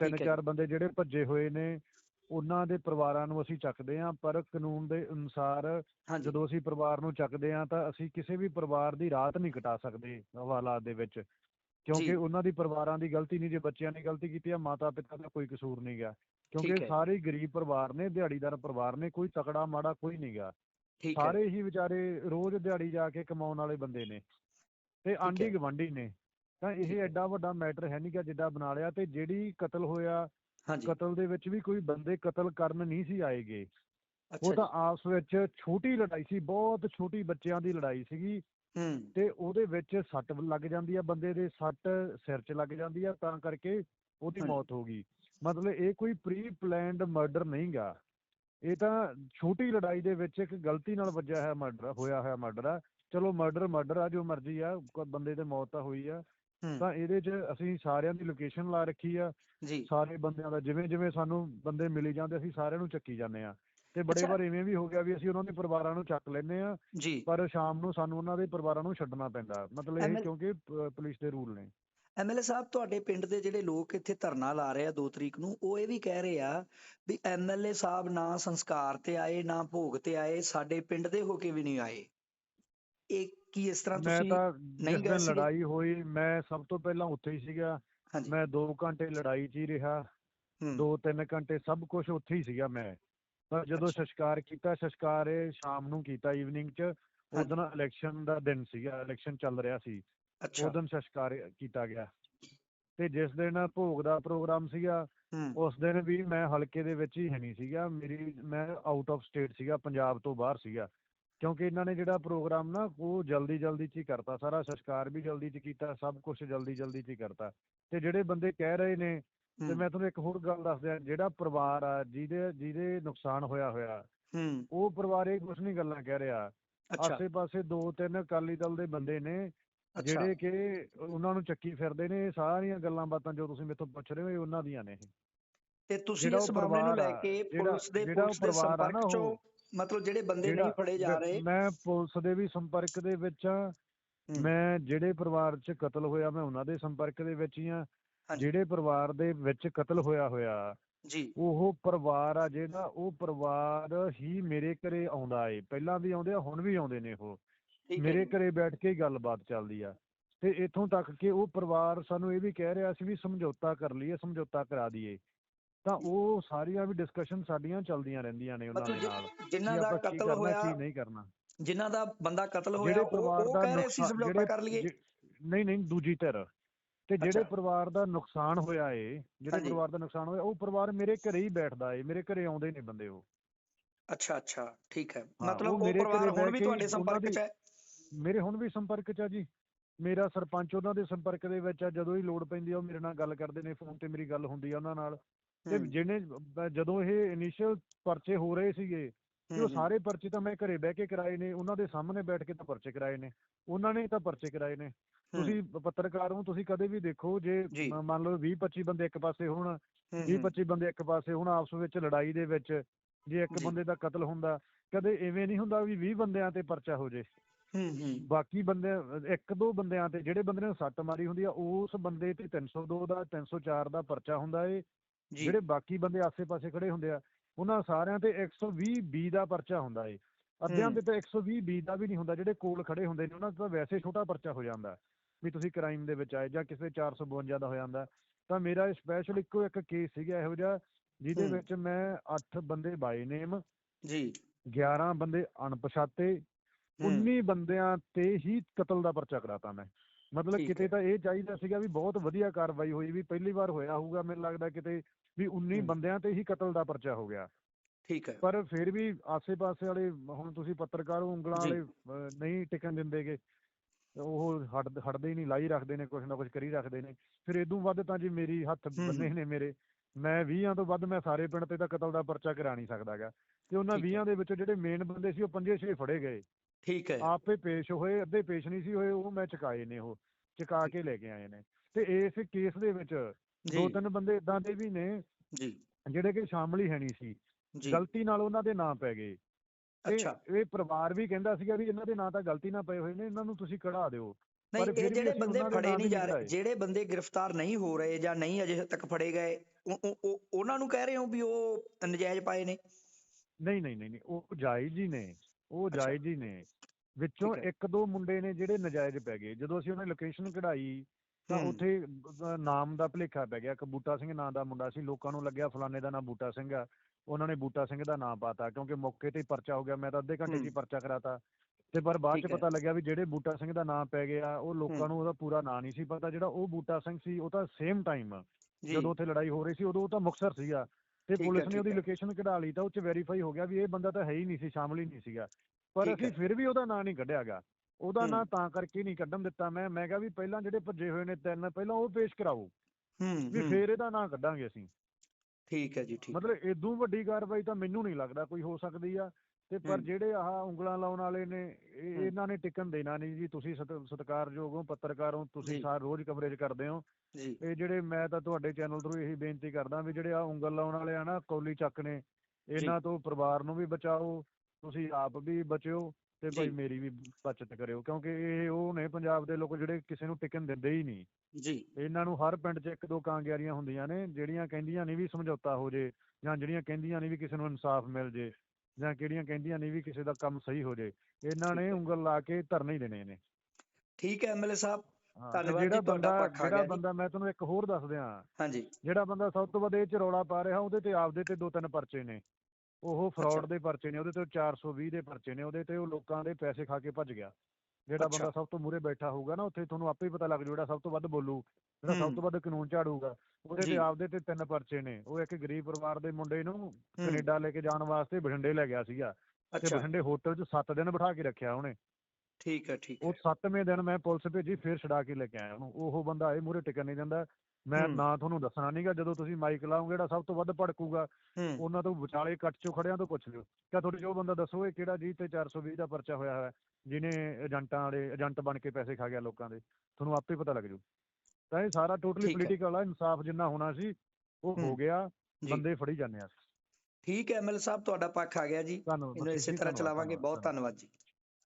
ਤਿੰਨ ਠੀਕ ਹੈ ਚਾਰ ਬੰਦੇ ਜਿਹੜੇ ਭੱਜੇ ਹੋਏ ਨੇ ਉਹਨਾਂ ਦੇ ਪਰਿਵਾਰਾਂ ਨੂੰ ਅਸੀਂ ਚੱਕਦੇ ਹਾਂ ਪਰ ਕਾਨੂੰਨ ਦੇ ਅਨੁਸਾਰ ਹਾਂਜੀ। ਜਦੋਂ ਅਸੀਂ ਪਰਿਵਾਰ ਨੂੰ ਚੱਕਦੇ ਹਾਂ ਤਾਂ ਅਸੀਂ ਕਿਸੇ ਵੀ ਪਰਿਵਾਰ ਦੀ ਰਾਤ ਨਹੀਂ ਕਟਾ ਸਕਦੇ ਹਵਾਲਾਤ ਦੇ ਵਿੱਚ। ਜੀ। ਕਿਉਂਕਿ ਉਹਨਾਂ ਦੀ ਪਰਿਵਾਰਾਂ ਦੀ ਗਲਤੀ ਨਹੀਂ ਜੇ ਬੱਚਿਆਂ ਨੇ ਗਲਤੀ ਕੀਤੀ ਆ ਮਾਤਾ ਪਿਤਾ ਦਾ ਕੋਈ ਕਸੂਰ ਨਹੀਂ ਗਾ। ਠੀਕ ਕਿਉਂਕਿ ਹੈ। ਸਾਰੇ ਗਰੀਬ ਪਰਿਵਾਰ ਨੇ ਦਿਹਾੜੀਦਾਰ ਪਰਿਵਾਰ ਨੇ ਕੋਈ ਤਕੜਾ ਮਾੜਾ ਕੋਈ ਨਹੀਂ ਗਾ। ਠੀਕ ਹੈ ਸਾਰੇ ਹੀ ਵਿਚਾਰੇ ਰੋਜ਼ ਦਿਹਾੜੀ ਜਾ ਕੇ ਕਮਾਉਣ ਵਾਲੇ ਬੰਦੇ ਨੇ ਤੇ ਆਂਢੀ ਹੈ। ਗਵੰਡੀ ਨੇ ਤਾਂ ਠੀਕ ਇਹ ਹੈ। ਐਡਾ ਵੱਡਾ ਮੈਟਰ ਹੈ ਨਹੀਂ ਗਾ ਜਿੱਦਾਂ ਬਣਾ ਲਿਆ ਤੇ ਜਿਹੜੀ ਕਤਲ ਹੋਇਆ ਹਾਂਜੀ ਕਤਲ ਦੇ ਵਿੱਚ ਵੀ ਕੋਈ ਬੰਦੇ ਕਤਲ ਕਰਨ ਨਹੀਂ ਸੀ ਆਏਗੇ ਅੱਛਾ ਉਹ ਤਾਂ। ਆਪਸ ਵਿੱਚ ਛੋਟੀ ਲੜਾਈ ਸੀ ਬਹੁਤ ਛੋਟੀ ਬੱਚਿਆਂ ਦੀ ਲੜਾਈ ਸੀਗੀ ਹੂੰ ਤੇ ਉਹਦੇ ਵਿੱਚ ਸੱਟ ਲੱਗ ਜਾਂਦੀ ਆ ਬੰਦੇ ਦੇ ਸੱਟ ਸਿਰ 'ਚ ਲੱਗ ਜਾਂਦੀ ਆ ਤਾਂ ਕਰਕੇ ਉਹਦੀ ਹਾਂਜੀ। ਮੌਤ ਹੋ ਗਈ ਮਤਲਬ ਇਹ ਕੋਈ ਪ੍ਰੀ ਪਲਾਨਡ ਮਰਡਰ ਨਹੀਂਗਾ ਇਹ ਤਾਂ ਛੋਟੀ ਲੜਾਈ ਦੇ ਵਿੱਚ ਇੱਕ ਗਲਤੀ ਨਾਲ ਵੱਜਿਆ ਹੋਇਆ ਮਰਡਰ ਹੋਇਆ ਹੋਇਆ ਮਰਡਰ ਆ। ਚਲੋ ਮਰਡਰ ਮਰਡਰ ਆ ਜੋ ਮਰਜ਼ੀ ਆ ਕ- ਬੰਦੇ ਦੇ ਮੌਤ ਤਾਂ ਹੋਈ ਆ। ਹੂੰ। ਤਾਂ ਇਹਦੇ 'ਚ ਅਸੀਂ ਸਾਰਿਆਂ ਦੀ ਲੋਕੇਸ਼ਨ ਲਾ ਰੱਖੀ ਆ। ਜੀ। ਸਾਰੇ ਬੰਦਿਆਂ ਦਾ ਜਿਵੇਂ ਜਿਵੇਂ ਸਾਨੂੰ ਬੰਦੇ ਮਿਲੀ ਜਾਂਦੇ ਅਸੀਂ ਸਾਰਿਆਂ ਨੂੰ ਚੱਕੀ ਜਾਂਦੇ ਆ। ਤੇ ਬੜੇ। ਵਾਰ ਇਵੇਂ ਵੀ ਹੋ ਗਿਆ ਵੀ ਅਸੀਂ ਉਹਨਾਂ ਦੇ ਪਰਿਵਾਰਾਂ ਨੂੰ ਚੱਕ ਲੈਂਦੇ ਆ। ਪਰ ਸ਼ਾਮ ਨੂੰ ਸਾਨੂੰ ਉਹਨਾਂ ਦੇ ਪਰਿਵਾਰਾਂ ਨੂੰ ਛੱਡਣਾ ਪੈਂਦਾ। ਮਤਲਬ ਇਹ ਕਿਉਂਕਿ ਪੁਲਿਸ ਦੇ ਰੂਲ ਨੇ। ਐਮਐਲਏ ਸਾਹਿਬ ਤੁਹਾਡੇ ਪਿੰਡ ਦੇ ਜਿਹੜੇ ਲੋਕ ਇੱਥੇ ਧਰਨਾ ਲਾ ਰਹੇ ਆ 2 ਤਰੀਕ ਨੂੰ ਉਹ ਇਹ ਵੀ ਕਹਿ ਰਹੇ ਆ ਵੀ ਐਮਐਲਏ ਸਾਹਿਬ ਨਾ ਸੰਸਕਾਰ ਤੇ ਆਏ ਨਾ ਭੋਗ ਤੇ ਆਏ ਸਾਡੇ ਪਿੰਡ ਦੇ ਹੋ ਕੇ ਵੀ ਨਹੀਂ ਆਏ ਇਹ ਕੀ ਇਸ ਤਰ੍ਹਾਂ ਤੁਸੀਂ ਨਹੀਂ ਗਏ ਸੀਗੇ? ਲੜਾਈ ਹੋਈ ਮੈਂ ਸਭ ਤੋਂ ਪਹਿਲਾਂ ਉੱਥੇ ਹੀ ਸੀਗਾ ਮੈਂ 2 ਘੰਟੇ ਲੜਾਈ 'ਚ ਹੀ ਰਿਹਾ ਹੂੰ, 2-3 ਘੰਟੇ ਸਭ ਕੁਝ ਉੱਥੇ ਹੀ ਸੀਗਾ ਮੈਂ ਪਰ ਜਦੋਂ। ਸੰਸਕਾਰ ਕੀਤਾ ਸੰਸਕਾਰ ਇਹ ਸ਼ਾਮ ਨੂੰ ਕੀਤਾ ਈਵਨਿੰਗ 'ਚ। ਉਦੋਂ ਇਲੈਕਸ਼ਨ ਦਾ ਦਿਨ ਸੀਗਾ ਇਲੈਕਸ਼ਨ ਚੱਲ ਰਿਹਾ ਸੀ ਅੱਛਾ। ਉਦੋਂ ਸੰਸਕਾਰ ਕੀਤਾ ਗਿਆ। ਤੇ ਜਿਸ ਦਿਨ ਭੋਗ ਦਾ ਪ੍ਰੋਗਰਾਮ ਸੀਗਾ ਉਸ ਦਿਨ ਵੀ ਮੈਂ ਹਲਕੇ ਦੇ ਵਿੱਚ ਹੀ ਨਹੀਂ ਸੀਗਾ। ਮੇਰੀ ਮੈਂ ਆਊਟ ਆਫ ਸਟੇਟ ਸੀਗਾ ਪੰਜਾਬ ਤੋਂ ਬਾਹਰ ਸੀਗਾ। ਕਿਉਂਕਿ ਇਹਨਾਂ ਨੇ ਜਿਹੜਾ ਪ੍ਰੋਗਰਾਮ ਨਾ ਉਹ ਜਲਦੀ ਜਲਦੀ ਚ ਹੀ ਕਰਤਾ। ਸਾਰਾ ਸੰਸਕਾਰ ਵੀ ਜਲਦੀ ਚ ਕੀਤਾ ਸਭ ਕੁਝ ਜਲਦੀ ਜਲਦੀ ਚ ਹੀ ਕਰਤਾ। ਤੇ ਜਿਹੜੇ ਬੰਦੇ ਕਹਿ ਰਹੇ ਨੇ ਤੇ ਮੈਂ ਤੁਹਾਨੂੰ ਇੱਕ ਹੋਰ ਗੱਲ ਦੱਸ ਦਿਆਂ ਜਿਹੜਾ ਪਰਿਵਾਰ ਆ ਜਿਹਦੇ ਜਿਹਦੇ ਨੁਕਸਾਨ ਹੋਇਆ ਹੋਇਆ ਉਹ ਪਰਿਵਾਰ ਇਹ ਕੁਝ ਨਹੀਂ ਗੱਲਾਂ ਕਹਿ ਰਿਹਾ। ਅੱਛਾ। ਆਸੇ ਪਾਸੇ ਦੋ ਤਿੰਨ ਅਕਾਲੀ ਦਲ ਦੇ ਬੰਦੇ ਨੇ ਜਿਹੜੇ ਕਿ ਉਹਨਾਂ ਨੂੰ ਚੱਕੀ ਫਿਰਦੇ ਨੇ ਸਾਰੀਆਂ ਗੱਲਾਂ ਬਾਤਾਂ ਜੋ ਤੁਸੀਂ ਮੇਥੋਂ ਪੁੱਛ ਰਹੇ ਹੋ ਇਹ ਉਹਨਾਂ ਦੀਆਂ ਨੇ ਇਹ। ਤੇ ਤੁਸੀਂ ਇਸ ਮਾਮਲੇ ਨੂੰ ਲੈ ਕੇ ਪੁਲਿਸ ਦੇ ਪੁਲਿਸ ਦੇ ਸੰਪਰਕ ਚੋਂ ਮਤਲਬ ਜਿਹੜੇ ਬੰਦੇ ਨਹੀਂ ਫੜੇ ਜਾ ਰਹੇ। ਮੈਂ ਪੁਲਿਸ ਦੇ ਵੀ ਸੰਪਰਕ ਦੇ ਵਿੱਚ ਆ। ਮੈਂ ਜਿਹੜੇ ਪਰਿਵਾਰ 'ਚ ਕਤਲ ਹੋਇਆ ਮੈਂ ਉਹਨਾਂ ਦੇ ਸੰਪਰਕ ਦੇ ਵਿੱਚ ਹੀ ਆ। ਜਿਹੜੇ ਪਰਿਵਾਰ ਦੇ ਵਿੱਚ ਕਤਲ ਹੋਇਆ ਹੋਇਆ ਜੀ। ਉਹ ਪਰਿਵਾਰ ਆ ਜਿਹੜਾ ਉਹ ਪਰਿਵਾਰ ਹੀ ਮੇਰੇ ਘਰੇ ਆਉਂਦਾ ਏ। ਪਹਿਲਾਂ ਵੀ ਆਉਂਦੇ ਆ ਹੁਣ ਵੀ ਆਉਂਦੇ ਨੇ ਉਹ। ਮੇਰੇ। ਘਰੇ ਬੈਠ ਕੇ ਹੀ ਗੱਲਬਾਤ ਚੱਲਦੀ ਆ। ਤੇ ਇੱਥੋਂ ਤੱਕ ਕਿ ਉਹ ਪਰਿਵਾਰ ਸਾਨੂੰ ਇਹ ਵੀ ਕਹਿ ਰਿਹਾ ਸੀ ਵੀ ਸਮਝੌਤਾ ਕਰ ਲਈਏ ਸਮਝੌਤਾ ਕਰਾ ਦਈਏ। ਤਾਂ ਉਹ ਸਾਰੀਆਂ ਵੀ ਡਿਸਕਸ਼ਨ ਸਾਡੀਆਂ ਚੱਲਦੀਆਂ ਰਹਿੰਦੀਆਂ ਨੇ ਉਹਨਾਂ ਦੇ ਨਾਲ ਜਿਨ੍ਹਾਂ ਦਾ ਕਤਲ ਹੋਇਆ ਕੀ ਨਹੀਂ ਕਰਨਾ। ਜਿਨ੍ਹਾਂ ਦਾ ਬੰਦਾ ਕਤਲ ਹੋਇਆ ਉਹ ਪਰਿਵਾਰ ਉਹ ਦਾ ਕਹਿ ਰਹੇ ਸੀ ਨੁਕਸਾਨ- ਸਮਝੌਤਾ ਕਰ ਲਈਏ। ਨਹੀਂ ਨਹੀਂ ਦੂਜੀ ਧਿਰ। ਤੇ ਜਿਹੜੇ। ਪਰਿਵਾਰ ਦਾ ਨੁਕਸਾਨ ਹੋਇਆ ਏ ਜਿਹੜੇ। ਪਰਿਵਾਰ ਦਾ ਨੁਕਸਾਨ ਹੋਇਆ ਉਹ ਪਰਿਵਾਰ ਮੇਰੇ ਘਰੇ ਹੀ ਬੈਠਦਾ ਏ ਮੇਰੇ ਘਰੇ ਆਉਂਦੇ ਨੇ ਬੰਦੇ ਉਹ। ਅੱਛਾ ਅੱਛਾ। ਠੀਕ ਹੈ। ਮਤਲਬ ਉਹ ਪਰਿਵਾਰ ਹੁਣ ਵੀ ਤੁਹਾਡੇ ਸੰਪਰਕ 'ਚ ਹੈ? ਮੇਰੇ ਹੁਣ ਵੀ ਸੰਪਰਕ 'ਚ ਆ ਜੀ। ਮੇਰਾ ਸਰਪੰਚ ਉਹਨਾਂ ਦੇ ਸੰਪਰਕ ਦੇ ਵਿੱਚ ਆ ਜਦੋਂ ਹੀ ਲੋੜ ਪੈਂਦੀ ਆ ਉਹ ਮੇਰੇ ਨਾਲ ਗੱਲ ਕਰਦੇ ਨੇ ਫੋਨ ਤੇ ਮੇਰੀ ਗੱਲ ਹੁੰਦੀ ਆ ਉਹਨਾਂ ਨਾਲ। ਤੇ ਜਿਹਨੇ ਜਦੋਂ ਇਹ ਇਨੀਸ਼ੀਅਲ ਪਰਚੇ ਹੋ ਰਹੇ ਸੀਗੇ ਤੇ ਉਹ ਸਾਰੇ ਪਰਚੇ ਤਾਂ ਮੈਂ ਘਰੇ ਬਹਿ ਕੇ ਕਰਾਏ ਨੇ ਉਹਨਾਂ ਦੇ ਸਾਹਮਣੇ ਬੈਠ ਕੇ ਤਾਂ ਪਰਚੇ ਕਰਾਏ ਨੇ ਉਹਨਾਂ ਨੇ ਤਾਂ ਪਰਚੇ ਕਰਾਏ ਨੇ। ਤੁਸੀਂ ਪੱਤਰਕਾਰ ਹੋ ਤੁਸੀਂ ਕਦੇ ਵੀ ਦੇਖੋ ਜੇ ਮੰਨ ਲਓ 20 25 ਬੰਦੇ ਇੱਕ ਪਾਸੇ ਹੋਣ ਹੂੰ, 20 ਹੂੰ, 25 ਬੰਦੇ ਇੱਕ ਪਾਸੇ ਹੋਣ ਆਪਸ ਵਿੱਚ ਲੜਾਈ ਦੇ ਵਿੱਚ ਜੇ ਇੱਕ। ਬੰਦੇ ਦਾ ਕਤਲ ਹੁੰਦਾ ਕਦੇ ਐਵੇਂ ਨਹੀਂ ਹੁੰਦਾ ਵੀ 20 ਬੰਦਿਆਂ ਤੇ ਪਰਚਾ ਹੋ ਜੇ। ਹੂੰ, ਹੂੰ, ਬਾਕੀ ਬੰਦੇ ਇੱਕ ਦੋ ਬੰਦਿਆਂ ਤੇ ਜਿਹੜੇ ਬੰਦੇ ਨੇ ਸੱਟ ਮਾਰੀ ਹੁੰਦੀ ਆ ਉਸ ਬੰਦੇ ਤੇ 302 ਦਾ 304 ਦਾ ਪਰਚਾ ਹੁੰਦਾ ਏ। ਜਿਹੜੇ ਬਾਕੀ ਬੰਦੇ ਆਸੇ-ਪਾਸੇ ਖੜੇ ਹੁੰਦੇ ਆ ਉਹਨਾਂ ਸਾਰਿਆਂ ਤੇ 120 ਬੀ ਦਾ ਪਰਚਾ ਹੁੰਦਾ ਏ। ਅੱਧਿਆਂ। ਦੇ ਤਾਂ 120 ਬੀ ਦਾ ਵੀ ਨਹੀਂ ਹੁੰਦਾ ਜਿਹੜੇ ਕੋਲ ਖੜੇ ਹੁੰਦੇ ਨੇ ਉਹਨਾਂ ਦਾ ਤਾਂ ਵੈਸੇ ਛੋਟਾ ਪਰਚਾ ਹੋ ਜਾਂਦਾ। ਵੀ ਤੁਸੀਂ ਕ੍ਰਾਈਮ ਦੇ ਵਿੱਚ ਆਏ ਜਾਂ ਕਿਸੇ 452 ਦਾ ਹੋ ਜਾਂਦਾ। ਤਾਂ ਮੇਰਾ ਸਪੈਸ਼ਲ ਇੱਕੋ ਇੱਕ ਕੇਸ ਸੀਗਾ ਇਹੋ ਜਿਹਾ ਜਿਹਦੇ। ਵਿੱਚ ਮੈਂ 8 ਬੰਦੇ ਬਾਈ ਨੇਮ ਜੀ। 11 ਬੰਦੇ ਅਣਪਛਾਤੇ 19 ਬੰਦਿਆਂ ਤੇ ਹੀ ਕਤਲ ਦਾ ਪਰਚਾ ਕਰਾਤਾ ਮੈਂ। ਮਤਲਬ ਕਿਤੇ। ਤਾਂ ਇਹ ਚਾਹੀਦਾ ਸੀਗਾ ਵੀ ਬਹੁਤ ਵਧੀਆ ਕਾਰਵਾਈ ਹੋਈ ਵੀ ਪਹਿਲੀ ਵਾਰ ਹੋਇਆ ਹੋਊਗਾ ਮੈਨੂੰ ਲੱਗਦਾ ਕਿਤੇ ਵੀ 19 ਹੂੰ। ਬੰਦਿਆਂ ਤੇ ਹੀ ਕਤਲ ਦਾ ਪਰਚਾ ਹੋ ਗਿਆ। ਠੀਕ ਹੈ। ਪਰ ਫਿਰ ਵੀ ਆਸੇ-ਪਾਸੇ ਵਾਲੇ ਹੁਣ ਤੁਸੀਂ ਪੱਤਰਕਾਰ ਉਂਗਲਾਂ। ਵਾਲੇ ਨਹੀਂ ਟਿਕਣ ਦਿੰਦੇਗੇ ਉਹ ਹਟ ਹਟਦੇ ਹੀ ਨਹੀਂ ਲਾਈ ਰੱਖਦੇ ਨੇ ਕੁਛ ਨਾ ਕੁਛ ਕਰੀ ਰੱਖਦੇ ਨੇ। ਫਿਰ ਇਦੋਂ ਵੱਧ ਤਾਂ ਜੀ ਮੇਰੀ ਹੱਥ ਬੰਨੇ ਨੇ ਮੇਰੇ। ਮੈਂ 20 ਤੋਂ ਵੱਧ ਮੈਂ ਸਾਰੇ ਪਿੰਡ ਤੇ ਤਾਂ ਕਤਲ ਦਾ ਪਰਚਾ ਕਰਾ ਨਹੀਂ ਸਕਦਾਗਾ। ਤੇ ਉਹਨਾਂ ਠੀਕ ਹੈ। 20 ਦੇ ਵਿੱਚੋਂ ਜਿਹੜੇ ਮੇਨ ਬੰਦੇ ਸੀ ਉਹ ਪੰਜੇ ਛੇ ਫੜੇ ਗਏ। ਠੀਕ ਹੈ। ਆਪੇ ਪੇਸ਼ ਹੋਏ ਅੱਧੇ ਪੇਸ਼ ਨਹੀਂ ਸੀ ਹੋਏ ਉਹ ਮੈਂ ਚੁਕਾਏ ਨੇ ਉਹ ਚੁਕਾ ਕੇ ਲੈ ਕੇ ਆਏ ਨੇ। ਤੇ ਇਸ ਕੇਸ ਦੇ ਵਿੱਚ ਦੋ ਤਿੰਨ ਬੰਦੇ ਇਦਾਂ ਦੇ ਵੀ ਨੇ ਜੀ। ਜਿਹੜੇ ਕਿ ਸ਼ਾਮਲ ਹੀ ਹੈ ਨਹੀਂ ਸੀ। ਗਲਤੀ ਨਾਲ ਉਹਨਾਂ ਦੇ ਨਾਂ ਪੈ ਗਏ। ਅੱਛਾ। ਇਹ ਪਰਿਵਾਰ ਵੀ ਕਹਿੰਦਾ ਸੀਗਾ ਵੀ ਇਹਨਾਂ ਦੇ ਨਾਂ ਤਾਂ ਗਲਤੀ ਨਾਲ ਪਏ ਹੋਏ ਨੇ ਇਹਨਾਂ ਨੂੰ ਤੁਸੀਂ ਕਢਾ ਦਿਓ। ਨਹੀਂ ਪਰ ਇਹ ਜਿਹੜੇ ਬੰਦੇ ਫੜੇ ਨਹੀਂ ਜਾ ਰਹੇ। ਜਿਹੜੇ ਬੰਦੇ ਗ੍ਰਿਫਤਾਰ ਨਹੀਂ ਹੋ ਰਹੇ ਜਾਂ ਨਹੀਂ ਅਜੇ ਤੱਕ ਫੜੇ ਗਏ ਉਹ- ਉਹ- ਉਹ- ਉਹਨਾਂ ਨੂੰ ਕਹਿ ਰਹੇ ਹੋ ਵੀ ਉਹ ਨਜਾਇਜ਼ ਪਾਏ ਨੇ? ਨਹੀਂ ਨਹੀਂ ਨਹੀਂ, ਉਹ ਜਾਇਜ਼ ਹੀ ਨੇ। ਉਹ। ਜਾਇਜ਼ ਹੀ ਨੇ ਵਿੱਚੋਂ। ਇੱਕ ਦੋ ਮੁੰਡੇ ਨੇ ਜਿਹੜੇ ਨਜਾਇਜ਼ ਪੈ ਗਏ ਜਦੋਂ ਅਸੀਂ ਉਹਨਾਂ ਦੀ ਲੋਕੇਸ਼ਨ ਕਢਾਈ ਤਾਂ। ਉੱਥੇ ਨਾਮ ਦਾ ਭੁਲੇਖਾ ਪੈ ਗਿਆ ਇੱਕ ਬੂਟਾ ਸਿੰਘ ਨਾਂ ਦਾ ਮੁੰਡਾ ਸੀ ਲੋਕਾਂ ਨੂੰ ਲੱਗਿਆ ਫਲਾਣੇ ਦਾ ਨਾਮ ਬੂਟਾ ਸਿੰਘ ਆ ਉਹਨਾਂ ਨੇ ਬੂਟਾ ਸਿੰਘ ਦਾ ਨਾਮ ਪਾਤਾ ਕਿਉਂਕਿ ਮੌਕੇ ਤੇ ਹੀ ਪਰਚਾ ਹੋ ਗਿਆ ਮੈਂ ਤਾਂ ਅੱਧੇ ਘੰਟੇ 'ਚ ਹੀ। ਪਰਚਾ ਕਰਾਤਾ ਤੇ ਪਰ ਬਾਅਦ 'ਚ। ਪਤਾ ਲੱਗਿਆ ਵੀ ਜਿਹੜੇ ਬੂਟਾ ਸਿੰਘ ਦਾ ਨਾਮ ਪੈ ਗਿਆ ਉਹ। ਲੋਕਾਂ ਨੂੰ ਉਹਦਾ ਪੂਰਾ ਨਾਂ ਨਹੀਂ ਸੀ ਪਤਾ ਜਿਹੜਾ ਉਹ ਬੂਟਾ ਸਿੰਘ ਸੀ ਉਹ ਤਾਂ ਸੇਮ ਟਾਈਮ ਜਦੋਂ ਉੱਥੇ ਲੜਾਈ ਹੋ ਰਹੀ ਸੀ ਉਦੋਂ ਉਹ ਤਾਂ ਮੁਕਤਸਰ ਸੀਗਾ ਤੇ ਠੀਕ ਹੈ, ਪੁਲਿਸ ਨੇ ਠੀਕ ਉਹਦੀ ਹੈ। ਲੋਕੇਸ਼ਨ ਕਢਾ ਲਈ ਤਾਂ ਉਹ ਚ ਵੈਰੀਫਾਈ ਹੋ ਗਿਆ ਵੀ ਇਹ ਬੰਦਾ ਤਾਂ ਹੈ ਹੀ ਨਹੀਂ ਸੀ ਸ਼ਾਮਲ ਹੀ ਨਹੀਂ ਸੀਗਾ। ਪਰ ਠੀਕ ਅਸੀਂ ਹੈ। ਫਿਰ ਵੀ ਉਹਦਾ ਨਾਂ ਨਹੀਂ ਕੱਢਿਆਗਾ ਉਹਦਾ ਹੂੰ। ਨਾਂ ਤਾਂ ਕਰਕੇ ਨਹੀਂ ਕੱਢਣ ਦਿੱਤਾ ਮੈਂ। ਮੈਂ ਕਿਹਾ ਵੀ ਪਹਿਲਾਂ ਜਿਹੜੇ ਭੱਜੇ ਹੋਏ ਨੇ ਤਿੰਨ ਪਹਿਲਾਂ ਉਹ ਪੇਸ਼ ਕਰਾਓ। ਹੂੰ ਵੀ ਹੂੰ, ਫੇਰ ਇਹਦਾ ਨਾਂ ਕੱਢਾਂਗੇ ਅਸੀਂ। ਠੀਕ ਹੈ ਜੀ ਠੀਕ। ਮਤਲਬ ਇਦੋਂ ਵੱਡੀ ਕਾਰਵਾਈ ਤਾਂ ਮੈਨੂੰ ਨਹੀਂ ਲੱਗਦਾ ਕੋਈ ਹੋ ਸਕਦੀ ਆ। ਤੇ ਪਰ। ਜਿਹੜੇ ਆਹ ਉਂਗਲਾਂ ਲਾਉਣ ਵਾਲੇ ਨੇ ਇਹ-। ਇਹਨਾਂ ਨੇ ਟਿਕਣ ਦੇਣਾ ਨਹੀਂ ਜੀ ਤੁਸੀਂ ਸਤ- ਸਤਿਕਾਰਯੋਗ ਹੋ ਪੱਤਰਕਾਰ ਹੋ ਤੁਸੀਂ ਜੀ। ਸਾਰ ਰੋਜ਼ ਕਵਰੇਜ ਕਰਦੇ ਹੋ ਜੀ ਇਹ ਜਿਹੜੇ ਮੈਂ ਤਾਂ ਤੁਹਾਡੇ ਚੈਨਲ ਥਰੂ ਇਹੀ ਬੇਨਤੀ ਕਰਦਾ ਵੀ ਜਿਹੜੇ ਆ ਉਂਗਲ ਲਾਉਣ ਵਾਲੇ ਆ ਨਾ ਕੌਲੀ ਚੱਕ ਨੇ ਇਹਨਾਂ ਤੋਂ ਪਰਿਵਾਰ ਨੂੰ ਵੀ ਬਚਾਓ ਤੁਸੀਂ ਆਪ ਵੀ ਬਚਿਓ ਤੇ ਭਾਈ ਜੀ। ਮੇਰੀ ਵੀ ਬਚਤ ਕਰਿਓ ਕਿਉਂਕਿ ਇਹ ਉਹ ਨੇ ਪੰਜਾਬ ਦੇ ਲੋਕ ਜਿਹੜੇ ਕਿਸੇ ਨੂੰ ਟਿਕਣ ਦਿੰਦੇ ਹੀ ਨਹੀਂ ਜੀ ਇਹਨਾਂ ਨੂੰ ਹਰ ਪਿੰਡ 'ਚ ਇੱਕ ਦੋ ਕਾਂਗਿਆਰੀਆਂ ਹੁੰਦੀਆਂ ਨੇ ਜਿਹੜੀਆਂ ਕਹਿੰਦੀਆਂ ਨਹੀਂ ਵੀ ਸਮਝੌਤਾ ਹੋ ਜੇ ਜਾਂ ਜਿਹੜੀਆਂ ਕਹਿੰਦੀਆਂ ਨਹੀਂ ਵੀ ਕਿਸੇ ਨੂੰ ਇਨਸਾਫ ਮਿਲ ਜੇ ਜਾਂ ਕਿਹੜੀਆਂ ਕਹਿੰਦੀਆਂ ਨਹੀਂ ਵੀ ਕਿਸੇ ਦਾ ਕੰਮ ਸਹੀ ਹੋ ਜੇ ਇਹਨਾਂ ਨੇ ਉਂਗਲ ਲਾ ਕੇ ਧਰਨੇ ਹੀ ਦੇਣੇ ਨੇ। ਠੀਕ ਹੈ ਐਮਐਲਏ ਸਾਹਿਬ ਧੰਨਵਾਦ ਜੀ, ਜਿਹੜਾ ਤੁਹਾਡਾ ਬੰਦਾ ਪੱਖ ਆ ਜਿਹੜਾ। ਬੰਦਾ ਮੈਂ ਤੁਹਾਨੂੰ ਇੱਕ ਹੋਰ ਦੱਸ ਦਿਆਂ। ਹਾਂਜੀ। ਜਿਹੜਾ ਬੰਦਾ ਸਭ ਤੋਂ ਵੱਧ ਇਹ ਚ ਰੌਲਾ ਪਾ ਰਿਹਾ ਉਹਦੇ ਤੇ ਆਪਦੇ ਤੇ ਦੋ ਤਿੰਨ ਪਰਚੇ ਨੇ। ਉਹ। ਫਰਾਡ ਦੇ ਪਰਚੇ ਨੇ ਉਹਦੇ ਤੇ 420 ਦੇ ਪਰਚੇ ਨੇ ਉਹਦੇ ਤੇ ਉਹ ਲੋਕਾਂ ਦੇ ਪੈਸੇ ਖਾ ਕੇ ਭੱਜ ਗਿਆ। ਜਿਹੜਾ। ਬੰਦਾ ਸਭ ਤੋਂ ਮੂਰੇ ਬੈਠਾ ਹੋਊਗਾ ਨਾ ਉੱਥੇ ਤੁਹਾਨੂੰ ਆਪੇ ਹੀ ਪਤਾ ਲੱਗ ਜੂ ਜਿਹੜਾ ਸਭ ਤੋਂ ਵੱਧ ਬੋਲੂ ਜਿਹੜਾ। ਸਭ ਤੋਂ ਵੱਧ ਕਾਨੂੰਨ ਝਾੜੂਗਾ। ਉਹਦੇ। ਤੇ ਆਪਦੇ ਤੇ ਤਿੰਨ ਪਰਚੇ ਨੇ। ਉਹ ਇੱਕ ਗਰੀਬ ਪਰਿਵਾਰ ਦੇ ਮੁੰਡੇ ਨੂੰ ਕੈਨੇਡਾ ਲੈ ਕੇ ਜਾਣ ਵਾਸਤੇ ਬਠਿੰਡੇ ਲੈ ਗਿਆ ਸੀਗਾ। ਤੇ ਬਠਿੰਡੇ ਹੋਟਲ 'ਚ 7 ਦਿਨ ਬਿਠਾ ਕੇ ਰੱਖਿਆ ਉਹਨੇ। ਠੀਕ ਹੈ ਠੀਕ ਹੈ। ਉਹ 7ਵੇਂ ਦਿਨ ਮੈਂ ਪੁਲਿਸ ਭੇਜੀ ਫਿਰ ਛਡਾ ਕੇ ਲੈ ਕੇ ਆਇਆ ਉਹਨੂੰ। ਉਹ ਬੰਦਾ ਇਹ ਮੂਰੇ ਟਿਕਣ ਨਹੀਂ ਦਿੰਦਾ। ਮੈਂ। ਨਾ ਤੁਹਾਨੂੰ ਦੱਸਣਾ ਨਹੀਂਗਾ ਜਦੋਂ ਤੁਸੀਂ ਮਾਈਕ ਲਾਓਗੇ ਜਿਹੜਾ ਸਭ ਤੋਂ ਵੱਧ ਭੜਕੂਗਾ ਉਹਨਾਂ ਤੋਂ ਵਿਚਾਲੇ ਕੱਟ ਚੋਂ ਖੜਿਆਂ ਤੋਂ ਪੁੱਛ ਲਿਓ ਕਿਆ ਤੁਹਾਡੇ ਜੋ ਬੰਦਾ ਦੱਸੋ ਇਹ ਕਿਹੜਾ ਜੀ ਤੇ 420 ਦਾ ਪਰਚਾ ਹੋਇਆ ਹੋਇਆ ਜਿਹਨੇ ਏਜੰਟਾਂ ਵਾਲੇ ਏਜੰਟ ਬਣ ਕੇ ਪੈਸੇ ਖਾ ਗਿਆ ਲੋਕਾਂ ਦੇ ਤੁਹਾਨੂੰ ਆਪੇ ਪਤਾ ਲੱਗ ਜੂ ਤਾਂ ਇਹ ਸਾਰਾ ਟੋਟਲੀ। ਪੋਲੀਟੀਕਲ ਆ ਇਨਸਾਫ ਜਿੰਨਾ ਹੋਣਾ ਸੀ ਉਹ ਹੋ। ਗਿਆ। ਬੰਦੇ ਫੜੀ ਜਾਂਦੇ ਆ ਠੀਕ ਹੈ ਐਮਐਲਏ ਸਾਹਿਬ ਤੁਹਾਡਾ ਪੱਖ ਆ ਗਿਆ ਜੀ ਇਹਨੂੰ ਇਸੇ ਤਰ੍ਹਾਂ ਚਲਾਵਾਂਗੇ ਬਹੁਤ। ਧੰਨਵਾਦ ਜੀ